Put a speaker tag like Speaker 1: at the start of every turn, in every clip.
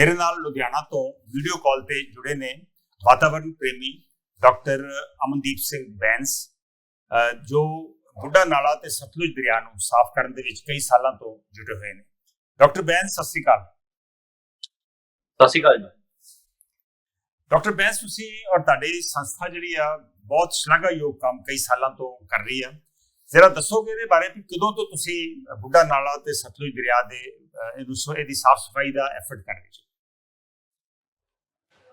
Speaker 1: ਮੇਰੇ ਨਾਲ ਲੁਧਿਆਣਾ ਤੋਂ ਵੀਡੀਓ ਕਾਲ ਤੇ ਜੁੜੇ ਨੇ ਵਾਤਾਵਰਣ ਪ੍ਰੇਮੀ ਡਾਕਟਰ ਅਮਨਦੀਪ ਸਿੰਘ ਬੈਂਸ ਜੋ ਬੁੱਢਾ ਨਾਲਾ ਤੇ ਸਤਲੁਜ ਦਰਿਆ ਨੂੰ ਸਾਫ਼ ਕਰਨ ਦੇ ਵਿੱਚ ਕਈ ਸਾਲਾਂ ਤੋਂ ਜੁੜੇ ਹੋਏ ਨੇ। ਡਾਕਟਰ ਬੈਂਸ ਸਤਿ ਸ਼੍ਰੀ ਅਕਾਲ।
Speaker 2: ਸਤਿ ਸ਼੍ਰੀ ਅਕਾਲ ਜੀ।
Speaker 1: ਡਾਕਟਰ ਬੈਂਸ ਤੁਸੀਂ ਔਰ ਤੁਹਾਡੀ ਸੰਸਥਾ ਜਿਹੜੀ ਆ ਬਹੁਤ ਸ਼ਲਾਘਾਯੋਗ ਕੰਮ ਕਈ ਸਾਲਾਂ ਤੋਂ ਕਰ ਰਹੀ ਆ। ਜ਼ਰਾ ਦੱਸੋਗੇ ਇਹਦੇ ਬਾਰੇ ਵੀ ਕਦੋਂ ਤੋਂ ਤੁਸੀਂ ਬੁੱਢਾ ਨਾਲਾ ਤੇ ਸਤਲੁਜ ਦਰਿਆ ਦੇ ਇਹਨੂੰ ਇਹਦੀ ਸਾਫ਼ ਸਫ਼ਾਈ ਦਾ ਐਫਰਟ ਕਰ ਰਹੇ ਹੋ?
Speaker 2: ਅਹ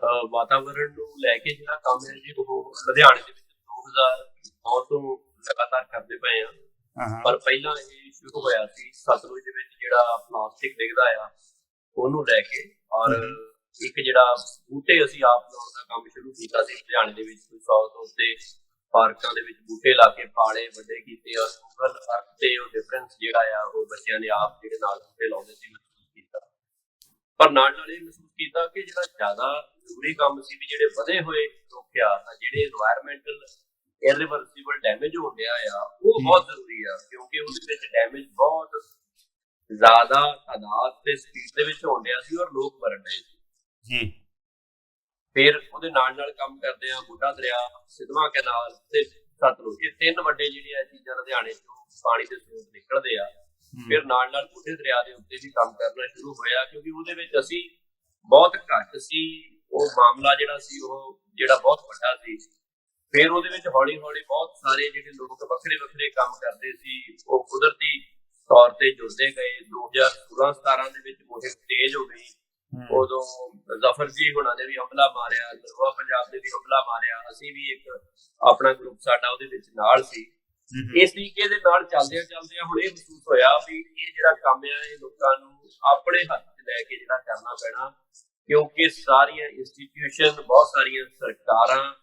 Speaker 2: ਵਾਤਾਵਰਣ ਨੂੰ ਲੈ ਕੇ ਜਿਹੜਾ ਕੰਮ ਹੈ ਜੀ ਉਹ ਲੁਧਿਆਣੇ ਦੇ ਵਿੱਚ 2009 ਤੋਂ ਲਗਾਤਾਰ ਕਰਦੇ ਪਏ ਆ। ਪਰ ਪਹਿਲਾਂ ਇਹ ਸ਼ੁਰੂ ਹੋਇਆ ਸੀ ਸਤਲੁਜ ਦੇ ਵਿੱਚ ਜਿਹੜਾ ਪਲਾਸਟਿਕ ਡਿੱਗਦਾ ਆ ਉਹਨੂੰ ਲੈ ਕੇ। ਔਰ। ਇੱਕ ਜਿਹੜਾ ਬੂਟੇ ਅਸੀਂ ਆਪ ਲਾਉਣ ਦਾ ਕੰਮ ਸ਼ੁਰੂ ਕੀਤਾ ਸੀ ਲੁਧਿਆਣੇ ਦੇ ਵਿੱਚ ਕੋਈ 100 ਤੋਂ ਉੱਤੇ ਪਾਰਕਾਂ ਦੇ ਵਿੱਚ ਬੂਟੇ ਲਾ ਕੇ ਪਾਲੇ ਵੱਡੇ ਕੀਤੇ ਔਰ ਗੂਗਲ ਅਰਥ ਤੇ ਉਹ ਡਿਫਰੈਂਸ ਜਿਹੜਾ ਆ ਉਹ ਬੱਚਿਆਂ ਨੇ ਆਪ ਜਿਹੜੇ ਨਾਲ ਬੂਟੇ ਲਾਉਂਦੇ ਸੀ ਪਰ ਨਾਲ ਨਾਲ ਇਹ ਮਹਿਸੂਸ ਕੀਤਾ ਕਿ ਜਿਹੜਾ ਜ਼ਿਆਦਾ ਜ਼ਰੂਰੀ ਕੰਮ ਸੀ ਵੀ ਜਿਹੜੇ ਵਧੇ ਹੋਏ ਰੋਕਿਆ ਤਾਂ ਜਿਹੜੇ এনवायरमेंटਲ ਇਰਰੀਵਰਸੀਬਲ ਡੈਮੇਜ ਹੋ ਰਿਹਾ ਆ ਉਹ ਬਹੁਤ ਜ਼ਰੂਰੀ ਆ ਕਿਉਂਕਿ ਉਹਦੇ ਵਿੱਚ ਡੈਮੇਜ ਬਹੁਤ ਜ਼ਿਆਦਾ ਤਾਦਾਦ ਤੇ ਸਪੀਡ ਦੇ ਵਿੱਚ ਹੋਣ ਰਿਹਾ ਸੀ ਔਰ ਲੋਕ ਮਰਨ ਰਹੇ ਸੀ।
Speaker 1: ਜੀ।
Speaker 2: ਫਿਰ ਉਹਦੇ ਨਾਲ ਨਾਲ ਕੰਮ ਕਰਦੇ ਆ ਬੁੱਢਾ ਦਰਿਆ ਸਿਧਵਾ ਕੈਨਾਲ ਤੇ ਸਤਲੁਜ ਇਹ ਤਿੰਨ ਵੱਡੇ ਜਿਹੜੀਆਂ ਚੀਜ਼ਾਂ ਲੁਧਿਆਣੇ ਤੋਂ ਪਾਣੀ ਦੇ ਸਰੋਤ ਨਿਕਲਦੇ ਆ। ਫਿਰ ਨਾਲ ਨਾਲ ਬੁੱਢੇ ਦਰਿਆ ਦੇ ਉੱਤੇ ਵੀ ਕੰਮ ਕਰਨਾ ਸ਼ੁਰੂ ਹੋਇਆ ਕਿਉਂਕਿ ਉਹਦੇ ਵਿੱਚ ਅਸੀਂ ਬਹੁਤ ਘੱਟ ਸੀ ਉਹ ਮਾਮਲਾ ਜਿਹੜਾ ਸੀ ਉਹ ਜਿਹੜਾ ਬਹੁਤ ਵੱਡਾ ਸੀ। ਫਿਰ ਉਹਦੇ ਵਿੱਚ ਹੌਲੀ ਹੌਲੀ ਬਹੁਤ ਸਾਰੇ ਜਿਹੜੇ ਲੋਕ ਵੱਖਰੇ ਵੱਖਰੇ ਕੰਮ ਕਰਦੇ ਸੀ ਉਹ ਕੁਦਰਤੀ ਤੌਰ ਤੇ ਜੁੜਦੇ ਗਏ। 2016 17 ਦੇ ਵਿੱਚ ਮੁਹਿੰਮ ਤੇਜ਼ ਹੋ ਗਈ। ਉਦੋਂ ਜ਼ਫਰ ਜੀ ਹੁਣਾਂ ਨੇ ਵੀ ਹਮਲਾ ਮਾਰਿਆ ਨਰਵਾ ਪੰਜਾਬ ਦੇ ਵੀ ਹਮਲਾ ਮਾਰਿਆ। ਅਸੀਂ ਵੀ ਇੱਕ ਆਪਣਾ ਗਰੁੱਪ ਸਾਡਾ ਉਹਦੇ ਵਿੱਚ ਨਾਲ ਸੀ। ਇਸ ਤਰੀਕੇ ਦੇ ਨਾਲ ਚੱਲਦਿਆਂ ਚੱਲਦਿਆਂ ਹੁਣ ਇਹ ਮਹਿਸੂਸ ਹੋਇਆ ਵੀ ਇਹ ਜਿਹੜਾ ਕੰਮ ਆ, ਇਹ ਲੋਕਾਂ ਨੂੰ ਆਪਣੇ ਹੱਥ 'ਚ ਲੈ ਕੇ ਜਿਹੜਾ ਕਰਨਾ ਪੈਣਾ, ਕਿਉਂਕਿ ਸਾਰੀਆਂ ਇੰਸਟੀਟਿਊਸ਼ਨ ਬਹੁਤ ਸਾਰੀਆਂ ਸਰਕਾਰਾਂ,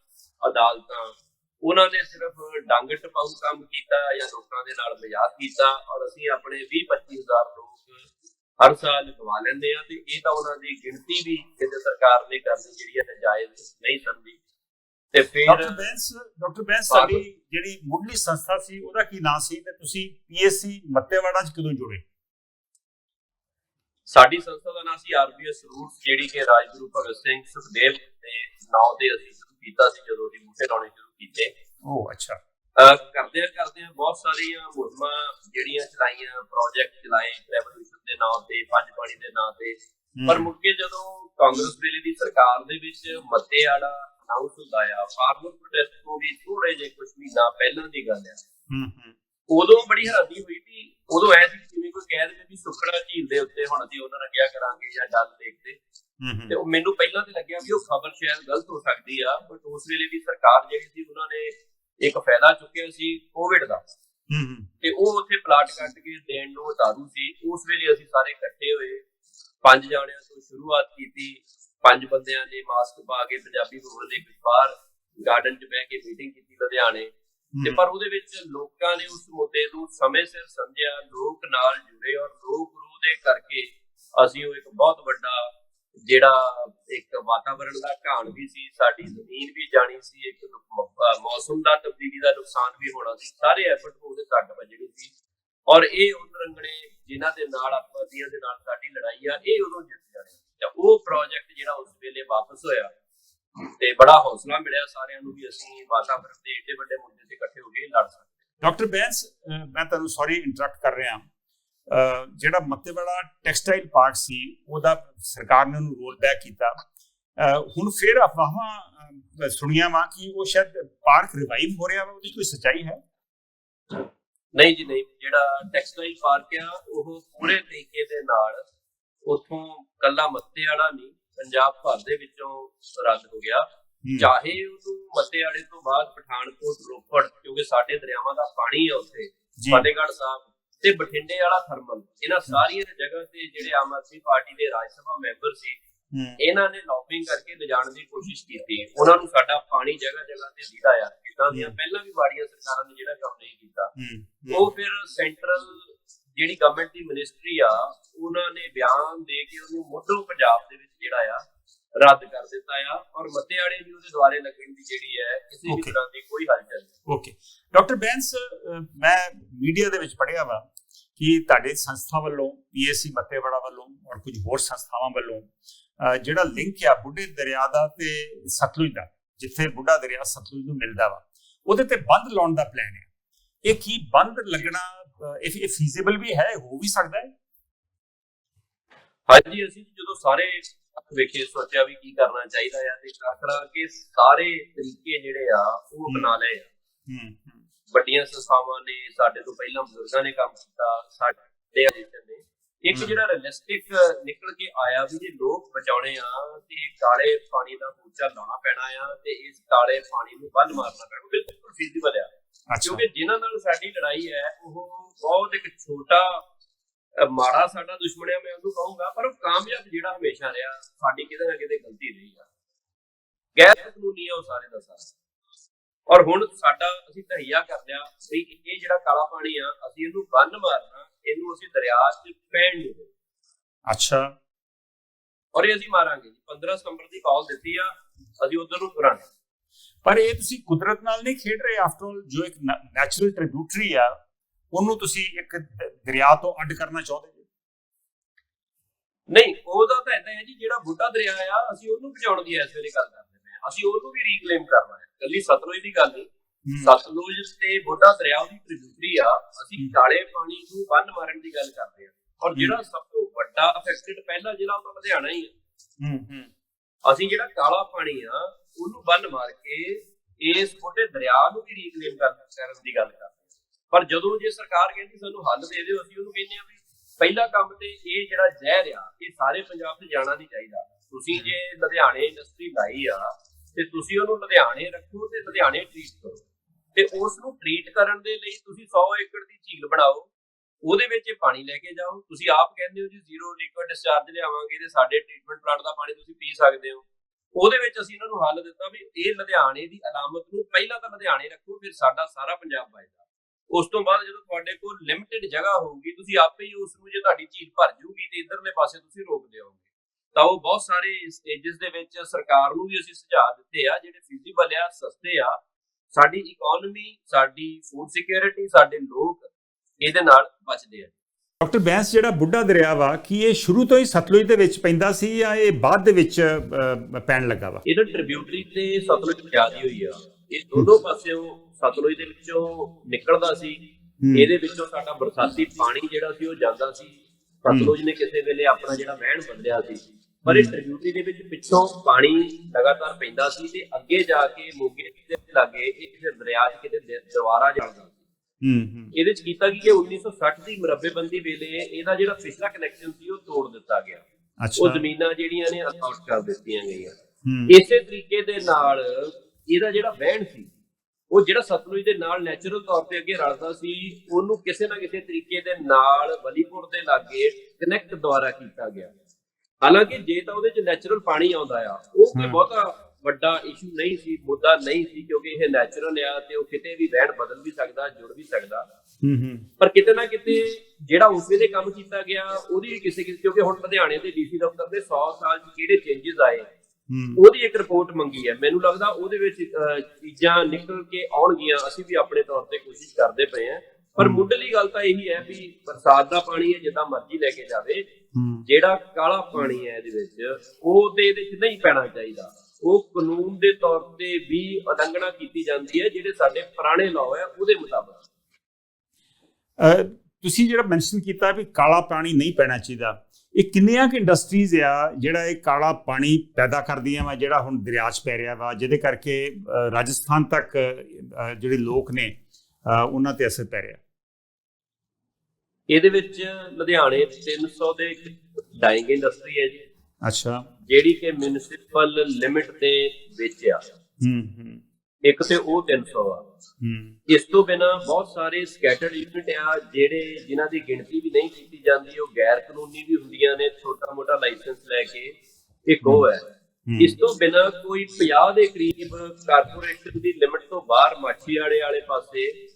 Speaker 2: ਅਦਾਲਤਾਂ, ਉਹਨਾਂ ਨੇ ਸਿਰਫ ਡੰਗ ਟਪਾਊ ਕੰਮ ਕੀਤਾ ਜਾਂ ਲੋਕਾਂ ਦੇ ਨਾਲ ਮਜ਼ਾਕ ਕੀਤਾ ਔਰ ਅਸੀਂ ਆਪਣੇ 20 25000 ਲੋਕ ਹਰ ਸਾਲ ਗਵਾ ਲੈਂਦੇ ਆ ਤੇ ਇਹ ਤਾਂ ਉਹਨਾਂ ਦੀ ਗਿਣਤੀ ਵੀ ਕਿਤੇ ਸਰਕਾਰ ਨੇ ਕਰਨੀ ਜਿਹੜੀ ਹੈ ਨਜਾਇਜ਼ ਨਹੀਂ ਸਮਝੀ। ਤੇ ਫਿਰ
Speaker 1: ਡਾਕਟਰ ਬੈਂਸ ਡਾਕਟਰ ਬੈਂਸ ਸਾਡੀ ਜਿਹੜੀ ਮੁੱਢਲੀ ਸੰਸਥਾ ਸੀ ਉਹਦਾ ਕੀ ਨਾਮ ਸੀ ਤੇ ਤੁਸੀਂ ਪੀਐਸਸੀ ਮੱਤੇਵਾੜਾ ਚ ਕਦੋਂ ਜੁੜੇ?
Speaker 2: ਸਾਡੀ ਸੰਸਥਾ ਦਾ ਨਾਮ ਸੀ ਆਰਬੀਐਸ ਰੂਟਸ ਜਿਹੜੀ ਕਿ ਰਾਜਗੁਰੂ ਭਗਤ ਸਿੰਘ ਸੁਖਦੇਵ ਦੇ ਨਾਂ ਤੇ ਅਸੀਂ ਸ਼ੁਰੂ ਕੀਤਾ ਸੀ ਜਦੋਂ ਅਸੀਂ ਬੂਟੇ ਲਾਉਣੇ ਸ਼ੁਰੂ ਕੀਤੇ।
Speaker 1: ਉਹ ਅੱਛਾ।
Speaker 2: ਅਹ ਕਰਦਿਆਂ ਕਰਦਿਆਂ ਬਹੁਤ ਸਾਰੀਆਂ ਮੁਹਿੰਮਾਂ ਜਿਹੜੀਆਂ ਚਲਾਈਆਂ ਪ੍ਰੋਜੈਕਟ ਚਲਾਏ ਰੈਵੋਲੂਸ਼ਨ ਦੇ ਨਾਂ ਤੇ ਪੰਜ ਪਾਣੀ ਦੇ ਨਾਂ ਤੇ। ਪਰ ਮੁੜ ਕੇ ਜਦੋਂ ਕਾਂਗਰਸ ਵੇਲੇ ਦੀ ਸਰਕਾਰ ਦੇ ਵਿੱਚ ਮੱਤੇ ਆੜਾ ਅਨਾਉਂਸ ਹੁੰਦਾ ਆ ਫਾਰਮਰ ਪ੍ਰੋਟੈਸਟ ਤੋਂ ਵੀ ਥੋੜੇ ਜਿਹੇ ਕੁਝ ਮਹੀਨਾ ਪਹਿਲਾਂ ਦੀ ਗੱਲ ਆ।
Speaker 1: ਹਮ, ਹਮ,
Speaker 2: ਉਦੋਂ ਬੜੀ ਹੈਰਾਨੀ ਹੋਈ ਵੀ ਉਦੋਂ ਐ ਸੀ ਜਿਵੇਂ ਕੋਈ ਕਹਿ ਦੇਵੇ ਵੀ ਸੁਖੜਾ ਝੀਲ ਦੇ ਉੱਤੇ ਹੁਣ ਅਸੀਂ ਉਹਨਾਂ ਰੰਗਿਆ ਕਰਾਂਗੇ ਜਾਂ ਡਲ ਦੇਖਦੇ। ਤੇ ਉਹ ਮੈਨੂੰ ਪਹਿਲਾਂ ਤੇ ਲੱਗਿਆ ਵੀ ਉਹ ਖਬਰ ਸ਼ਾਇਦ ਗਲਤ ਹੋ ਸਕਦੀ ਆ ਬਟ ਉਸ ਵੇਲੇ ਦੀ ਸਰਕਾਰ ਜਿਹੜੀ ਸੀ ਉਹਨਾਂ ਨੇ ਇੱਕ ਫਾਇਦਾ ਚੁੱਕਿਆ ਸੀ ਕੋਵਿਡ ਦਾ। ਤੇ ਉਹ ਉੱਥੇ ਪਲਾਟ ਕੱਟ ਕੇ ਦੇਣ ਨੂੰ ਉਤਾਰੂ ਸੀ। ਉਸ ਵੇਲੇ ਅਸੀਂ ਸਾਰੇ ਇਕੱਠੇ ਹੋਏ ਪੰਜ ਜਾਣਿਆਂ ਤੋਂ ਸ਼ੁਰੂਆਤ ਕੀਤੀ। ਪੰਜ ਬੰਦਿਆਂ ਨੇ ਮਾਸਕ ਪਾ ਕੇ ਪੰਜਾਬੀ ਭਵਨ ਦੇ ਬਾਹਰ ਗਾਰਡਨ 'ਚ ਬਹਿ ਕੇ ਮੀਟਿੰਗ ਕੀਤੀ ਲੁਧਿਆਣੇ ਤੇ ਪਰ ਉਹਦੇ ਵਿੱਚ ਲੋਕਾਂ ਨੇ ਉਸ ਮੁੱਦੇ ਨੂੰ ਸਮੇਂ ਸਿਰ ਸਮਝਿਆ ਲੋਕ ਨਾਲ ਜੁੜੇ ਔਰ ਲੋਕ ਰੂ ਦੇ ਕਰਕੇ ਅਸੀਂ ਉਹ ਇੱਕ ਬਹੁਤ ਵੱਡਾ ਜਿਹੜਾ ਇੱਕ ਵਾਤਾਵਰਣ ਦਾ ਘਾਣ ਵੀ ਸੀ ਸਾਡੀ ਜ਼ਮੀਨ ਵੀ ਜਾਣੀ ਸੀ ਇੱਕ ਮੌਸਮ ਦਾ ਤਬਦੀਲੀ ਦਾ ਨੁਕਸਾਨ ਵੀ ਹੋਣਾ ਸੀ ਸਾਰੇ ਐਫਰਟ ਉਹਦੇ ਸੱਟ ਵੱਜਣੀ ਸੀ ਔਰ ਇਹ ਉਹ ਰੰਗਣੇ ਜਿਨ੍ਹਾਂ ਦੇ ਨਾਲ ਆਪਾਂ ਦੀਆਂ ਦੇ ਨਾਲ ਸਾਡੀ ਲੜਾਈ ਆ ਇਹ ਉਦੋਂ ਜਿੱਤ ਜਾਣੀ ਤਾਂ ਉਹ ਪ੍ਰੋਜੈਕਟ ਜਿਹੜਾ ਉਸ ਵੇਲੇ ਵਾਪਸ ਹੋਇਆ ਤੇ ਬੜਾ ਹੌਸਲਾ ਮਿਲਿਆ ਸਾਰਿਆਂ ਨੂੰ ਵੀ ਅਸੀਂ ਵਾਤਾਵਰਣ ਦੇ ਏਡੇ ਵੱਡੇ ਮੁੱਦੇ ਤੇ ਇਕੱਠੇ ਹੋ ਕੇ ਲੜ ਸਕਦੇ।
Speaker 1: ਡਾਕਟਰ ਬੈਂਸ ਮੈਂ ਤੁਹਾਨੂੰ ਸੌਰੀ ਇੰਟਰਰਪਟ ਕਰ ਰਿਹਾ ਜਿਹੜਾ ਮੱਤੇਵਾੜਾ ਟੈਕਸਟਾਈਲ ਪਾਰਕ ਸੀ ਉਹਦਾ ਸਰਕਾਰ ਨੇ ਉਹਨੂੰ ਰੋਲ ਬੈਕ ਕੀਤਾ। ਹੁਣ ਫਿਰ ਅਫਵਾਹਾਂ ਸੁਣੀਆਂ ਵਾ ਕਿ ਉਹ ਸ਼ਾਇਦ ਪਾਰਕ ਰਿਵਾਈਵ ਹੋ ਰਿਹਾ ਵਾ ਉਹਦੀ ਕੋਈ ਸੱਚਾਈ ਹੈ?
Speaker 2: ਨਹੀਂ ਜੀ ਨਹੀਂ। ਜਿਹੜਾ ਟੈਕਸਟਾਈਲ ਪਾਰਕ ਆ ਉਹ ਪੂਰੇ ਤਰੀਕੇ ਦੇ ਨਾਲ ਉਥੋਂ ਕੱਲਾ ਮੱਤੇ ਵਾਲਾ ਨਹੀਂ ਪੰਜਾਬ ਭਰ ਦੇ ਵਿੱਚੋਂ ਰੱਦ ਹੋ ਗਿਆ। ਚਾਹੇ ਉਹਨੂੰ ਮੱਤੇ ਵਾਲੇ ਤੋਂ ਬਾਅਦ ਪਠਾਨਕੋਟ ਰੋਪੜ ਕਿਉਂਕਿ ਸਾਡੇ ਦਰਿਆਵਾਂ ਦਾ ਪਾਣੀ ਹੈ ਉੱਥੇ ਫਤਿਹਗੜ੍ਹ ਸਾਹਿਬ ਤੇ ਬਠਿੰਡੇ ਵਾਲਾ ਥਰਮਲ ਇਹਨਾਂ ਸਾਰੀਆਂ ਜਗ੍ਹਾ ਤੇ ਜਿਹੜੇ ਆਮ ਆਦਮੀ ਪਾਰਟੀ ਦੇ ਰਾਜ ਸਭਾ ਮੈਂਬਰ ਸੀ ਇਹਨਾਂ ਨੇ ਲੌਬਿੰਗ ਕਰਕੇ ਲਿਜਾਣ ਦੀ ਕੋਸ਼ਿਸ਼ ਕੀਤੀ। ਉਹਨਾਂ ਨੂੰ ਸਾਡਾ ਪਾਣੀ ਜਗ੍ਹਾ ਜਗ੍ਹਾ ਤੇ ਦੀਦਾ ਆ। ਇਦਾਂ ਦੀਆਂ। ਪਹਿਲਾਂ ਵੀ ਬਾੜੀਆਂ ਸਰਕਾਰਾਂ ਨੇ ਜਿਹੜਾ ਕੰਮ ਨਹੀਂ ਕੀਤਾ ਉਹ ਫਿਰ ਸੈਂਟਰਲ ਜਿਹੜੀ ਗਵਰਨਮੈਂਟ ਦੀ ਮਿਨਿਸਟਰੀ ਆ ਉਹਨਾਂ ਨੇ ਬਿਆਨ ਦੇ ਕੇ ਉਹਨੂੰ ਮੁੱਢੋਂ ਪੰਜਾਬ ਦੇ ਵਿੱਚ ਜਿਹੜਾ ਆ ਰੱਦ ਕਰ ਦਿੱਤਾ ਆ ਔਰ ਮੱਤੇ ਵਾਲੇ ਵੀ ਉਹਦੇ ਦੁਆਰੇ ਲੱਗਣ ਦੀ ਜਿਹੜੀ ਹੈ ਕਿਸੇ ਵੀ. ਤਰ੍ਹਾਂ ਦੀ ਕੋਈ ਹਲਚਲ ਨਹੀਂ।
Speaker 1: ਓਕੇ ਡਾਕਟਰ ਬੈਂਸ ਮੈਂ ਮੀਡੀਆ ਦੇ ਵਿੱਚ ਪੜ੍ਹਿਆ ਵਾ ਕਿ ਤੁਹਾਡੇ ਸੰਸਥਾ ਵੱਲੋਂ ਪੀਐਸਸੀ ਮੱਤੇਵਾੜਾ ਵੱਲੋਂ ਔਰ ਕੁਝ ਹੋਰ ਸੰਸਥਾਵਾਂ ਵੱਲੋਂ ਜਿਹੜਾ ਲਿੰਕ ਆ ਬੁੱਢੇ ਦਰਿਆ ਦਾ ਤੇ ਸਤਲੁਜ ਦਾ ਜਿੱਥੇ ਬੁੱਢਾ ਦਰਿਆ ਸਤਲੁਜ ਨੂੰ ਮਿਲਦਾ ਵਾ ਉਹਦੇ ਤੇ ਬੰਦ ਲਾਉਣ ਦਾ ਪਲਾਨ ਹੈ ਇਹ ਕੀ ਬੰਦ ਲੱਗਣਾ ਇਹ ਇਹ ਫੀਜ਼ੀਬਲ ਵੀ ਹੈ ਹੋ ਵੀ ਸਕਦਾ ਹੈ?
Speaker 2: ਹਾਂਜੀ ਅਸੀਂ ਜਦੋਂ ਸਾਰੇ ਵੇਖੇ ਸੋਚਿਆ ਵੀ ਕੀ ਕਰਨਾ ਚਾਹੀਦਾ ਆ ਤੇ ਆਖੜਾ ਕਿ ਸਾਰੇ ਤਰੀਕੇ ਜਿਹੜੇ ਆ ਉਹ ਅਪਣਾ ਲਏ ਆ।
Speaker 1: ਹੂੰ
Speaker 2: ਵੱਡੀਆਂ ਸੰਸਥਾਵਾਂ ਨੇ ਸਾਡੇ ਤੋਂ ਪਹਿਲਾਂ ਬਜ਼ੁਰਗਾਂ ਨੇ ਕੰਮ ਕੀਤਾ ਸਾਡੇ ਆਜੀਸ਼ਨ ਨੇ। ਇੱਕ। ਜਿਹੜਾ ਰਿਅਲਿਸਟਿਕ ਨਿਕਲ ਕੇ ਆਇਆ ਵੀ ਜੇ ਲੋਕ ਬਚਾਉਣੇ ਆ ਤੇ ਕਾਲੇ ਪਾਣੀ ਦਾ ਮੋਰਚਾ ਲਾਉਣਾ ਪੈਣਾ ਆ ਤੇ ਇਸ ਕਾਲੇ ਪਾਣੀ ਨੂੰ ਬੰਦ ਮਾਰਨਾ ਪੈਣਾ ਬਿਲਕੁਲ ਫੀਜ਼ੀਬਲ ਆ। ਕਿਉਂਕਿ ਜਿਨ੍ਹਾਂ ਨਾਲ ਸਾਡੀ ਲੜਾਈ ਹੈ ਉਹ ਬਹੁਤ ਇੱਕ ਛੋਟਾ ਮਾੜਾ ਸਾਡਾ ਦੁਸ਼ਮਣ ਹੈ ਮੈਂ ਉਹਨੂੰ ਕਹੂੰਗਾ ਪਰ ਉਹ ਕਾਮਯਾਬ ਜਿਹੜਾ ਹਮੇਸ਼ਾ ਰਿਹਾ ਸਾਡੀ ਕਿਤੇ ਨਾ ਕਿਤੇ ਗਲਤੀ ਰਹੀ ਆ। ਗੈਰ ਕਾਨੂੰਨੀ ਆ ਉਹ ਸਾਰੇ ਦਾ ਸਾਰਾ। ਔਰ ਹੁਣ ਸਾਡਾ ਅਸੀਂ ਤਹਈਆ ਕਰ ਲਿਆ ਵੀ ਇਹ ਜਿਹੜਾ ਕਾਲਾ ਪਾਣੀ ਆ ਅਸੀਂ ਇਹਨੂੰ ਬੰਨ ਮਾਰਨਾ ਇਹਨੂੰ ਅਸੀਂ ਦਰਿਆ 'ਚ ਪੈਣ ਨਹੀਂ ਦੇਣਾ।
Speaker 1: ਅੱਛਾ।
Speaker 2: ਔਰ ਇਹ ਅਸੀਂ ਮਾਰਾਂਗੇ। ਜੀ 15 ਸਤੰਬਰ ਦੀ ਕਾਲ ਦਿੱਤੀ ਆ ਅਸੀਂ ਉਧਰ ਨੂੰ ਤੁਰਾਂਗੇ।
Speaker 1: ਪਰ ਇਹ ਤੁਸੀਂ ਕੁਦਰਤ ਨਾਲ ਨਹੀਂ ਖੇਡ ਰਹੇ ਆਫਟਰ ਆਲ ਜੋ ਇੱਕ ਨੈਚੁਰਲ ਟ੍ਰਿਬਿਊਟਰੀ ਆ ਉਹਨੂੰ ਤੁਸੀਂ ਇੱਕ ਦਰਿਆ ਤੋਂ ਅੱਡ ਕਰਨਾ ਚਾਹੁੰਦੇ ਜੀ?
Speaker 2: ਨਹੀਂ ਉਹਦਾ ਤਾਂ ਇਦਾਂ ਹੈ ਜੀ ਜਿਹੜਾ ਬੁੱਢਾ ਦਰਿਆ ਆ ਅਸੀਂ ਉਹਨੂੰ ਬਚਾਉਣ ਦੀ ਇਸ ਵੇਲੇ ਗੱਲ ਕਰਦੇ ਪਏ ਅਸੀਂ ਉਹਨੂੰ ਵੀ ਰੀਕਲੇਮ ਕਰਨਾ ਹੈ। ਕੱਲੀ ਸਤਲੁਜ ਦੀ ਗੱਲ ਨਹੀਂ। ਸਤਲੁਜ ਤੇ ਬੁੱਢਾ ਦਰਿਆ ਦੀ ਟ੍ਰਿਬਿਊਟਰੀ ਆ ਅਸੀਂ। ਕਾਲੇ ਪਾਣੀ ਨੂੰ ਬੰਨ ਮਾਰਨ ਦੀ ਗੱਲ ਕਰਦੇ ਹਾਂ। ਔਰ ਜਿਹੜਾ ਸਭ ਤੋਂ ਵੱਡਾ ਅਫੈਕਟਡ ਪਹਿਲਾ ਜ਼ਿਲ੍ਹਾ ਉਹ ਤਾਂ ਲੁਧਿਆਣਾ ਹੀ ਹੈ
Speaker 1: ਹੂੰ ਹੂੰ।
Speaker 2: ਅਸੀਂ ਜਿਹੜਾ ਕਾਲਾ ਪਾਣੀ ਆ ਉਹਨੂੰ ਬੰਨ ਮਾਰ ਕੇ ਇਸ ਬੁੱਢੇ ਦਰਿਆ ਨੂੰ ਵੀ ਰੀਕਲੇਮ ਕਰਨ ਦੀ ਗੱਲ ਕਰਦੇ ਪਰ ਜਦੋਂ ਜੇ ਸਰਕਾਰ ਕਹਿੰਦੀ ਸਾਨੂੰ ਹੱਲ ਦੇ ਦਿਓ, ਅਸੀਂ ਉਹਨੂੰ ਕਹਿੰਦੇ ਆ ਵੀ ਪਹਿਲਾ ਕੰਮ ਤੇ ਇਹ ਜਿਹੜਾ ਜ਼ਹਿਰ ਆ, ਇਹ ਸਾਰੇ ਪੰਜਾਬ 'ਚ ਜਾਣਾ ਨਹੀਂ ਚਾਹੀਦਾ। ਤੁਸੀਂ ਜੇ ਲੁਧਿਆਣੇ ਇੰਡਸਟਰੀ ਲਾਈ ਆ, ਤੇ ਤੁਸੀਂ ਉਹਨੂੰ ਲੁਧਿਆਣੇ ਰੱਖੋ ਤੇ ਲੁਧਿਆਣੇ ਟ੍ਰੀਟ ਕਰੋ। ਤੇ ਉਸ ਨੂੰ ਟ੍ਰੀਟ ਕਰਨ ਦੇ ਲਈ ਤੁਸੀਂ 100 ਏਕੜ ਦੀ ਝੀਲ ਬਣਾਓ, ਉਹਦੇ ਵਿੱਚ ਇਹ ਪਾਣੀ ਲੈ ਕੇ ਜਾਓ। ਤੁਸੀਂ ਆਪ ਕਹਿੰਦੇ ਹੋ ਜੀ ਜ਼ੀਰੋ ਲਿਕੁਇਡ ਡਿਸਚਾਰਜ ਲਿਆਵਾਂਗੇ ਤੇ ਸਾਡੇ ਟ੍ਰੀਟਮੈਂਟ ਪਲਾਂਟ ਦਾ ਪਾਣੀ ਤੁਸੀਂ ਪੀ ਸਕਦੇ ਹੋ। ਉਹਦੇ ਵਿੱਚ ਅਸੀਂ ਇਹਨਾਂ ਨੂੰ ਹੱਲ ਦਿੱਤਾ ਵੀ ਇਹ ਲੁਧਿਆਣੇ ਦੀ ਅਲਾਮਤ ਨੂੰ ਪਹਿਲਾਂ ਤਾਂ ਲੁਧਿਆਣੇ ਰੱਖੋ, ਫਿਰ ਸਾਡਾ ਸਾਰਾ ਪੰਜਾਬ ਬਚਦਾ ਉਸ ਤੋਂ ਬਾਅਦ ਜਦੋਂ ਤੁਹਾਡੇ ਕੋਲ ਲਿਮਟਿਡ ਜਗ੍ਹਾ ਹੋਊਗੀ, ਤੁਸੀਂ ਆਪੇ ਹੀ ਉਸ ਨੂੰ ਜੇ ਤੁਹਾਡੀ ਝੀਲ ਭਰ ਜੂਗੀ ਤੇ ਇਧਰਲੇ ਪਾਸੇ ਤੁਸੀਂ ਰੋਕ ਦਿਓਗੇ। ਤਾਂ ਉਹ ਬਹੁਤ ਸਾਰੇ ਸਟੇजेस ਦੇ ਵਿੱਚ ਸਰਕਾਰ ਨੂੰ ਵੀ ਅਸੀਂ ਸੁਝਾਅ ਦਿੱਤੇ ਆ, ਜਿਹੜੇ ਫਿਜ਼ੀਬਲ ਆ, ਸਸਤੇ ਆ। ਸਾਡੀ ਇਕਨੋਮੀ ਸਾਡੀ ਫੂਡ ਸਿਕਿਉਰਿਟੀ ਸਾਡੇ ਲੋਕ ਇਹਦੇ ਨਾਲ ਬਚਦੇ ਆ।
Speaker 1: ਡਾਕਟਰ ਬੈਂਸ ਜਿਹੜਾ ਬੁੱਢਾ ਦਰਿਆ ਵਾ ਕੀ ਇਹ ਸ਼ੁਰੂ ਤੋਂ ਹੀ ਸਤਲੁਜ ਦੇ ਵਿੱਚ ਪੈਂਦਾ ਸੀ ਜਾਂ ਇਹ ਬਾਅਦ ਦੇ ਵਿੱਚ ਪੈਣ ਲੱਗਾ ਵਾ?
Speaker 2: ਇਹਦਾ ਟ੍ਰਿਬਿਊਟਰੀ ਤੇ ਸਤਲੁਜ ਜ਼ਿਆਦੀ ਹੋਈ ਆ। ਇਹ ਦੋਨੋਂ ਪਾਸਿਓਂ ਸਤਲੁਜ ਦੇ ਵਿੱਚੋਂ ਨਿਕਲਦਾ ਸੀ। ਇਹਦੇ ਵਿੱਚੋਂ ਸਾਡਾ ਬਰਸਾਤੀ ਪਾਣੀ ਜਿਹੜਾ ਸੀ ਉਹ ਜਾਂਦਾ ਸੀ। ਸਤਲੁਜ ਨੇ ਕਿਸੇ ਵੇਲੇ ਆਪਣਾ ਜਿਹੜਾ ਵਹਿਣ ਬਦਲਿਆ ਸੀ। ਪਰ ਇਹ ਟ੍ਰਿਬਿਊਟਰੀ ਦੇ ਵਿੱਚ ਪਿੱਛੋਂ ਪਾਣੀ ਲਗਾਤਾਰ ਪੈਂਦਾ ਸੀ ਤੇ ਅੱਗੇ ਜਾ ਕੇ ਮੋਗੇ ਦੇ ਲਾਗੇ ਇਹ ਦਰਿਆ ਕਿਤੇ ਦ- ਦੁਬਾਰਾ ਜਾਂਦਾ।
Speaker 1: ਹੂੰ
Speaker 2: ਇਹਦੇ 'ਚ ਕੀਤਾ ਕਿ 1960 ਦੀ ਮੁਰੱਬੇਬੰਦੀ ਵੇਲੇ ਇਹਦਾ ਜਿਹੜਾ ਪਿਛਲਾ ਕਨੈਕਸ਼ਨ ਸੀ ਉਹ ਤੋੜ ਦਿੱਤਾ ਗਿਆ। ਉਹ
Speaker 1: ਅੱਛਾ
Speaker 2: ਜ਼ਮੀਨਾਂ ਜਿਹੜੀਆਂ ਨੇ ਅਲਾਟ ਕਰ ਦਿੱਤੀਆਂ ਗਈਆਂ। ਇਸੇ ਤਰੀਕੇ ਦੇ ਨਾਲ ਇਹਦਾ ਜਿਹੜਾ ਵਹਿਣ ਸੀ ਉਹ ਜਿਹੜਾ ਸਤਲੁਜ ਦੇ ਨਾਲ ਨੈਚੁਰਲ ਤੌਰ ਤੇ ਅੱਗੇ ਰਲਦਾ ਸੀ ਉਹਨੂੰ ਕਿਸੇ ਨਾ ਕਿਸੇ ਤਰੀਕੇ ਦੇ ਨਾਲ ਬਲੀਪੁਰ ਦੇ ਲਾਗੇ ਕਨੈਕਟ ਦੁਆਰਾ ਕੀਤਾ ਗਿਆ। ਹਾਲਾਂਕਿ ਜੇ ਤਾਂ ਉਹਦੇ ਚ ਨੈਚੁਰਲ ਪਾਣੀ ਆਉਂਦਾ ਆ ਉਹ ਕੋਈ। ਬਹੁਤਾ ਵੱਡਾ ਇਸ਼ੂ ਨਹੀਂ ਸੀ ਮੁੱਦਾ ਨਹੀਂ ਸੀ ਕਿਉਂਕਿ ਇਹ ਨੈਚੁਰਲ ਆ ਤੇ ਉਹ ਕਿਤੇ ਵੀ ਵਹਿਣ ਬਦਲ ਵੀ ਸਕਦਾ ਜੁੜ ਵੀ ਸਕਦਾ।
Speaker 1: ਹੂੰ ਹੂੰ।
Speaker 2: ਪਰ ਕਿਤੇ ਨਾ ਕਿਤੇ ਜਿਹੜਾ ਉਸ ਵੇਲੇ ਕੰਮ ਕੀਤਾ ਗਿਆ ਉਹਦੀ ਕਿਸੇ ਕਿਸੇ ਕਿਉਂਕਿ ਹੁਣ ਲੁਧਿਆਣੇ ਦੇ ਡੀਸੀ ਦਫ਼ਤਰ ਦੇ 100 ਸਾਲ 'ਚ ਕਿਹੜੇ ਚੇਂਜਸ ਆਏ ਉਹਦੀ ਇੱਕ ਰਿਪੋਰਟ ਮੰਗੀ ਹੈ। ਮੈਨੂੰ ਲੱਗਦਾ ਉਹਦੇ ਵਿੱਚ ਚੀਜ਼ਾਂ ਨਿਕਲ ਕੇ ਆਉਣਗੀਆਂ ਅਸੀਂ ਵੀ ਆਪਣੇ ਤੌਰ ਤੇ ਕੋਸ਼ਿਸ਼ ਕਰਦੇ ਪਏ ਹਾਂ। ਪਰ। ਮੁੱਢਲੀ ਗੱਲ ਤਾਂ ਇਹੀ ਹੈ ਵੀ ਬਰਸਾਤ ਦਾ ਪਾਣੀ ਹੈ ਜਿੱਦਾਂ ਮਰਜ਼ੀ ਲੈ ਕੇ ਜਾਵੇ ਜਿਹੜਾ ਕਾਲਾ ਪਾਣੀ ਹੈ ਇਹਦੇ ਵਿੱਚ ਉਹ ਤੇ ਇਹਦੇ ਵਿੱਚ ਨਹੀਂ ਪੈਣਾ ਚਾਹੀਦਾ। ਉਹ ਕਾਨੂੰਨ ਦੇ ਤੌਰ ਤੇ ਵੀ ਉਲੰਘਣਾ ਕੀਤੀ ਜਾਂਦੀ ਹੈ ਜਿਹੜੇ ਸਾਡੇ ਪੁਰਾਣੇ ਲਾਅ ਹੈ ਉਹਦੇ ਮੁਤਾਬਕ।
Speaker 1: ਤੁਸੀਂ ਜਿਹੜਾ ਮੈਂਸ਼ਨ ਕੀਤਾ ਵੀ ਕਾਲਾ ਪਾਣੀ ਨਹੀਂ ਪੈਣਾ ਚਾਹੀਦਾ ਇਹ ਕਿੰਨੀਆਂ ਕਿ ਇੰਡਸਟਰੀਜ਼ ਆ ਜਿਹੜਾ ਇਹ ਕਾਲਾ ਪਾਣੀ ਪੈਦਾ ਕਰਦੀਆਂ ਵਾ ਜਿਹੜਾ ਹੁਣ ਦਰਿਆ 'ਚ ਪੈ ਰਿਹਾ ਵਾ ਜਿਹਦੇ ਕਰਕੇ ਰਾਜਸਥਾਨ ਤੱਕ ਜਿਹੜੇ ਲੋਕ ਨੇ ਉਹਨਾਂ ਤੇ ਅਸਰ ਪੈ ਰਿਹਾ?
Speaker 2: ਇਹਦੇ ਵਿੱਚ ਲੁਧਿਆਣੇ 300 ਦੇ ਡਾਈਂਗ ਇੰਡਸਟਰੀ ਹੈ ਜੀ।
Speaker 1: ਅੱਛਾ।
Speaker 2: ਜਿਹੜੀ ਕਿ ਮਿਊਨਿਸਪਲ ਲਿਮਿਟ ਦੇ ਵਿੱਚ ਆ
Speaker 1: ਹੂੰ ਹੂੰ।
Speaker 2: ਇੱਕ ਤੇ ਉਹ 300 ਆ।
Speaker 1: ਹੂੰ।
Speaker 2: ਇਸ ਤੋਂ ਬਿਨਾ ਬਹੁਤ ਸਾਰੇ ਸਕੈਟਰਡ ਯੂਨਿਟ ਆ ਜਿਹੜੇ ਜਿਨ੍ਹਾਂ ਦੀ ਗਿਣਤੀ ਵੀ ਨਹੀਂ ਕੀਤੀ ਜਾਂਦੀ ਉਹ ਗੈਰ ਕਾਨੂੰਨੀ ਵੀ ਹੁੰਦੀਆਂ ਨੇ ਛੋਟਾ ਮੋਟਾ ਲਾਇਸੈਂਸ ਲੈ ਕੇ ਇੱਕ ਉਹ ਹੈ। ਇਸ ਤੋਂ ਬਿਨਾ ਕੋਈ 50 ਦੇ ਕਰੀਬ ਕਾਰਪੋਰੇਸ਼ਨ ਦੀ ਲਿਮਿਟ ਤੋਂ ਬਾਹਰ ਮਾਛੀ ਵਾਲੇ ਵਾਲੇ ਪਾਸੇ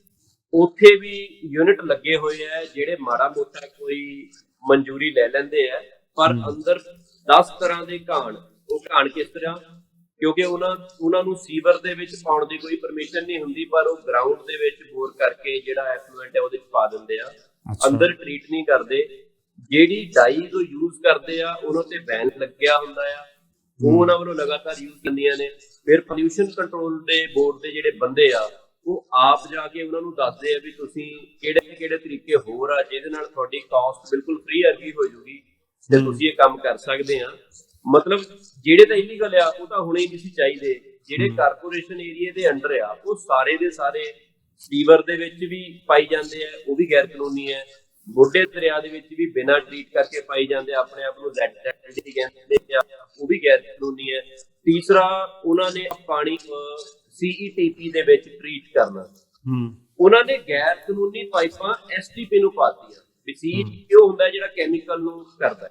Speaker 2: ਉੱਥੇ ਵੀ ਯੂਨਿਟ ਲੱਗੇ ਹੋਏ ਆ ਜਿਹੜੇ ਮਾੜਾ ਮੋਟਾ ਕੋਈ ਮਨਜ਼ੂਰੀ ਲੈ ਲੈਂਦੇ ਆ ਪਰ। ਅੰਦਰ 10 ਤਰ੍ਹਾਂ ਦੇ ਘਾਣ। ਉਹ ਘਾਣ ਕਿਸ ਤਰ੍ਹਾਂ? ਕਿਉਂਕਿ ਉਹਨਾਂ ਉਹਨਾਂ ਨੂੰ ਸੀਵਰ ਦੇ ਵਿੱਚ ਪਾਉਣ ਦੀ ਕੋਈ ਪਰਮਿਸ਼ਨ ਨਹੀਂ ਹੁੰਦੀ ਪਰ ਉਹ ਗਰਾਊਂਡ ਦੇ ਵਿੱਚ ਬੋਰ ਕਰਕੇ ਜਿਹੜਾ ਐਫਲੂਐਂਟ ਹੈ ਉਹਦੇ ਵਿੱਚ ਪਾ ਦਿੰਦੇ ਆ। ਅੰਦਰ ਟ੍ਰੀਟ ਨਹੀਂ ਕਰਦੇ। ਜਿਹੜੀ ਡਾਈ ਤੋਂ ਯੂਜ਼ ਕਰਦੇ ਆ ਉਹਨਾਂ ਤੇ ਬੈਨ ਲੱਗਿਆ ਹੁੰਦਾ ਆ। ਉਹ। ਉਹਨਾਂ ਵੱਲੋਂ ਲਗਾਤਾਰ ਯੂਜ਼ ਕਰਦੀਆਂ ਨੇ। ਫਿਰ ਪੋਲਿਊਸ਼ਨ ਕੰਟਰੋਲ ਦੇ ਬੋਰਡ ਦੇ ਜਿਹੜੇ ਬੰਦੇ ਆ ਉਹ ਆਪ ਜਾ ਕੇ ਉਹਨਾਂ ਨੂੰ ਦੱਸਦੇ ਆ ਵੀ ਤੁਸੀਂ ਕਿਹੜੇ ਕਿਹੜੇ ਤਰੀਕੇ ਹੋਰ ਆ ਜਿਹਦੇ ਨਾਲ ਤੁਹਾਡੀ ਕਾਸਟ ਬਿਲਕੁਲ ਫ੍ਰੀ ਵਰਗੀ ਹੋ ਜੂਗੀ ਤੇ। ਤੁਸੀਂ ਇਹ ਕੰਮ ਕਰ ਸਕਦੇ ਆ ਮਤਲਬ ਜਿਹੜੇ ਤਾਂ ਇਲੀਗਲ ਆ ਉਹ ਤਾਂ ਹੁਣੇ ਨਹੀਂ ਸੀ ਚਾਹੀਦੇ। ਜਿਹੜੇ। ਕਾਰਪੋਰੇਸ਼ਨ ਏਰੀਆ ਦੇ ਅੰਡਰ ਆ ਉਹ ਸਾਰੇ ਦੇ ਸਾਰੇ ਸੀਵਰ ਦੇ ਵਿੱਚ ਵੀ ਪਾਈ ਜਾਂਦੇ ਆ ਉਹ ਵੀ ਗੈਰ ਕਾਨੂੰਨੀ ਹੈ ਬੁੱਢੇ ਦਰਿਆ ਦੇ ਵਿੱਚ ਵੀ ਬਿਨਾਂ ਟ੍ਰੀਟ ਕਰਕੇ ਪਾਈ ਜਾਂਦੇ ਆ, ਆਪਣੇ ਆਪ ਨੂੰ ਜ਼ੈਡ ਕਹਿੰਦੇ ਆ ਉਹ ਵੀ ਗੈਰ ਕਾਨੂੰਨੀ ਹੈ ਤੀਸਰਾ ਉਹਨਾਂ ਨੇ ਪਾਣੀ ਸੀਈਟੀਪੀ ਦੇ ਵਿੱਚ ਟ੍ਰੀਟ ਕਰਨਾ।
Speaker 1: ਹੂੰ।
Speaker 2: ਉਹਨਾਂ ਨੇ ਗੈਰ ਕਾਨੂੰਨੀ ਪਾਈਪਾਂ ਐਸਟੀਪੀ ਨੂੰ ਪਾਤੀਆਂ। ਵੀ ਸੀਈਟੀਪੀ ਉਹ ਹੁੰਦਾ ਜਿਹੜਾ ਕੈਮੀਕਲ ਨੂੰ ਕਰਦਾ।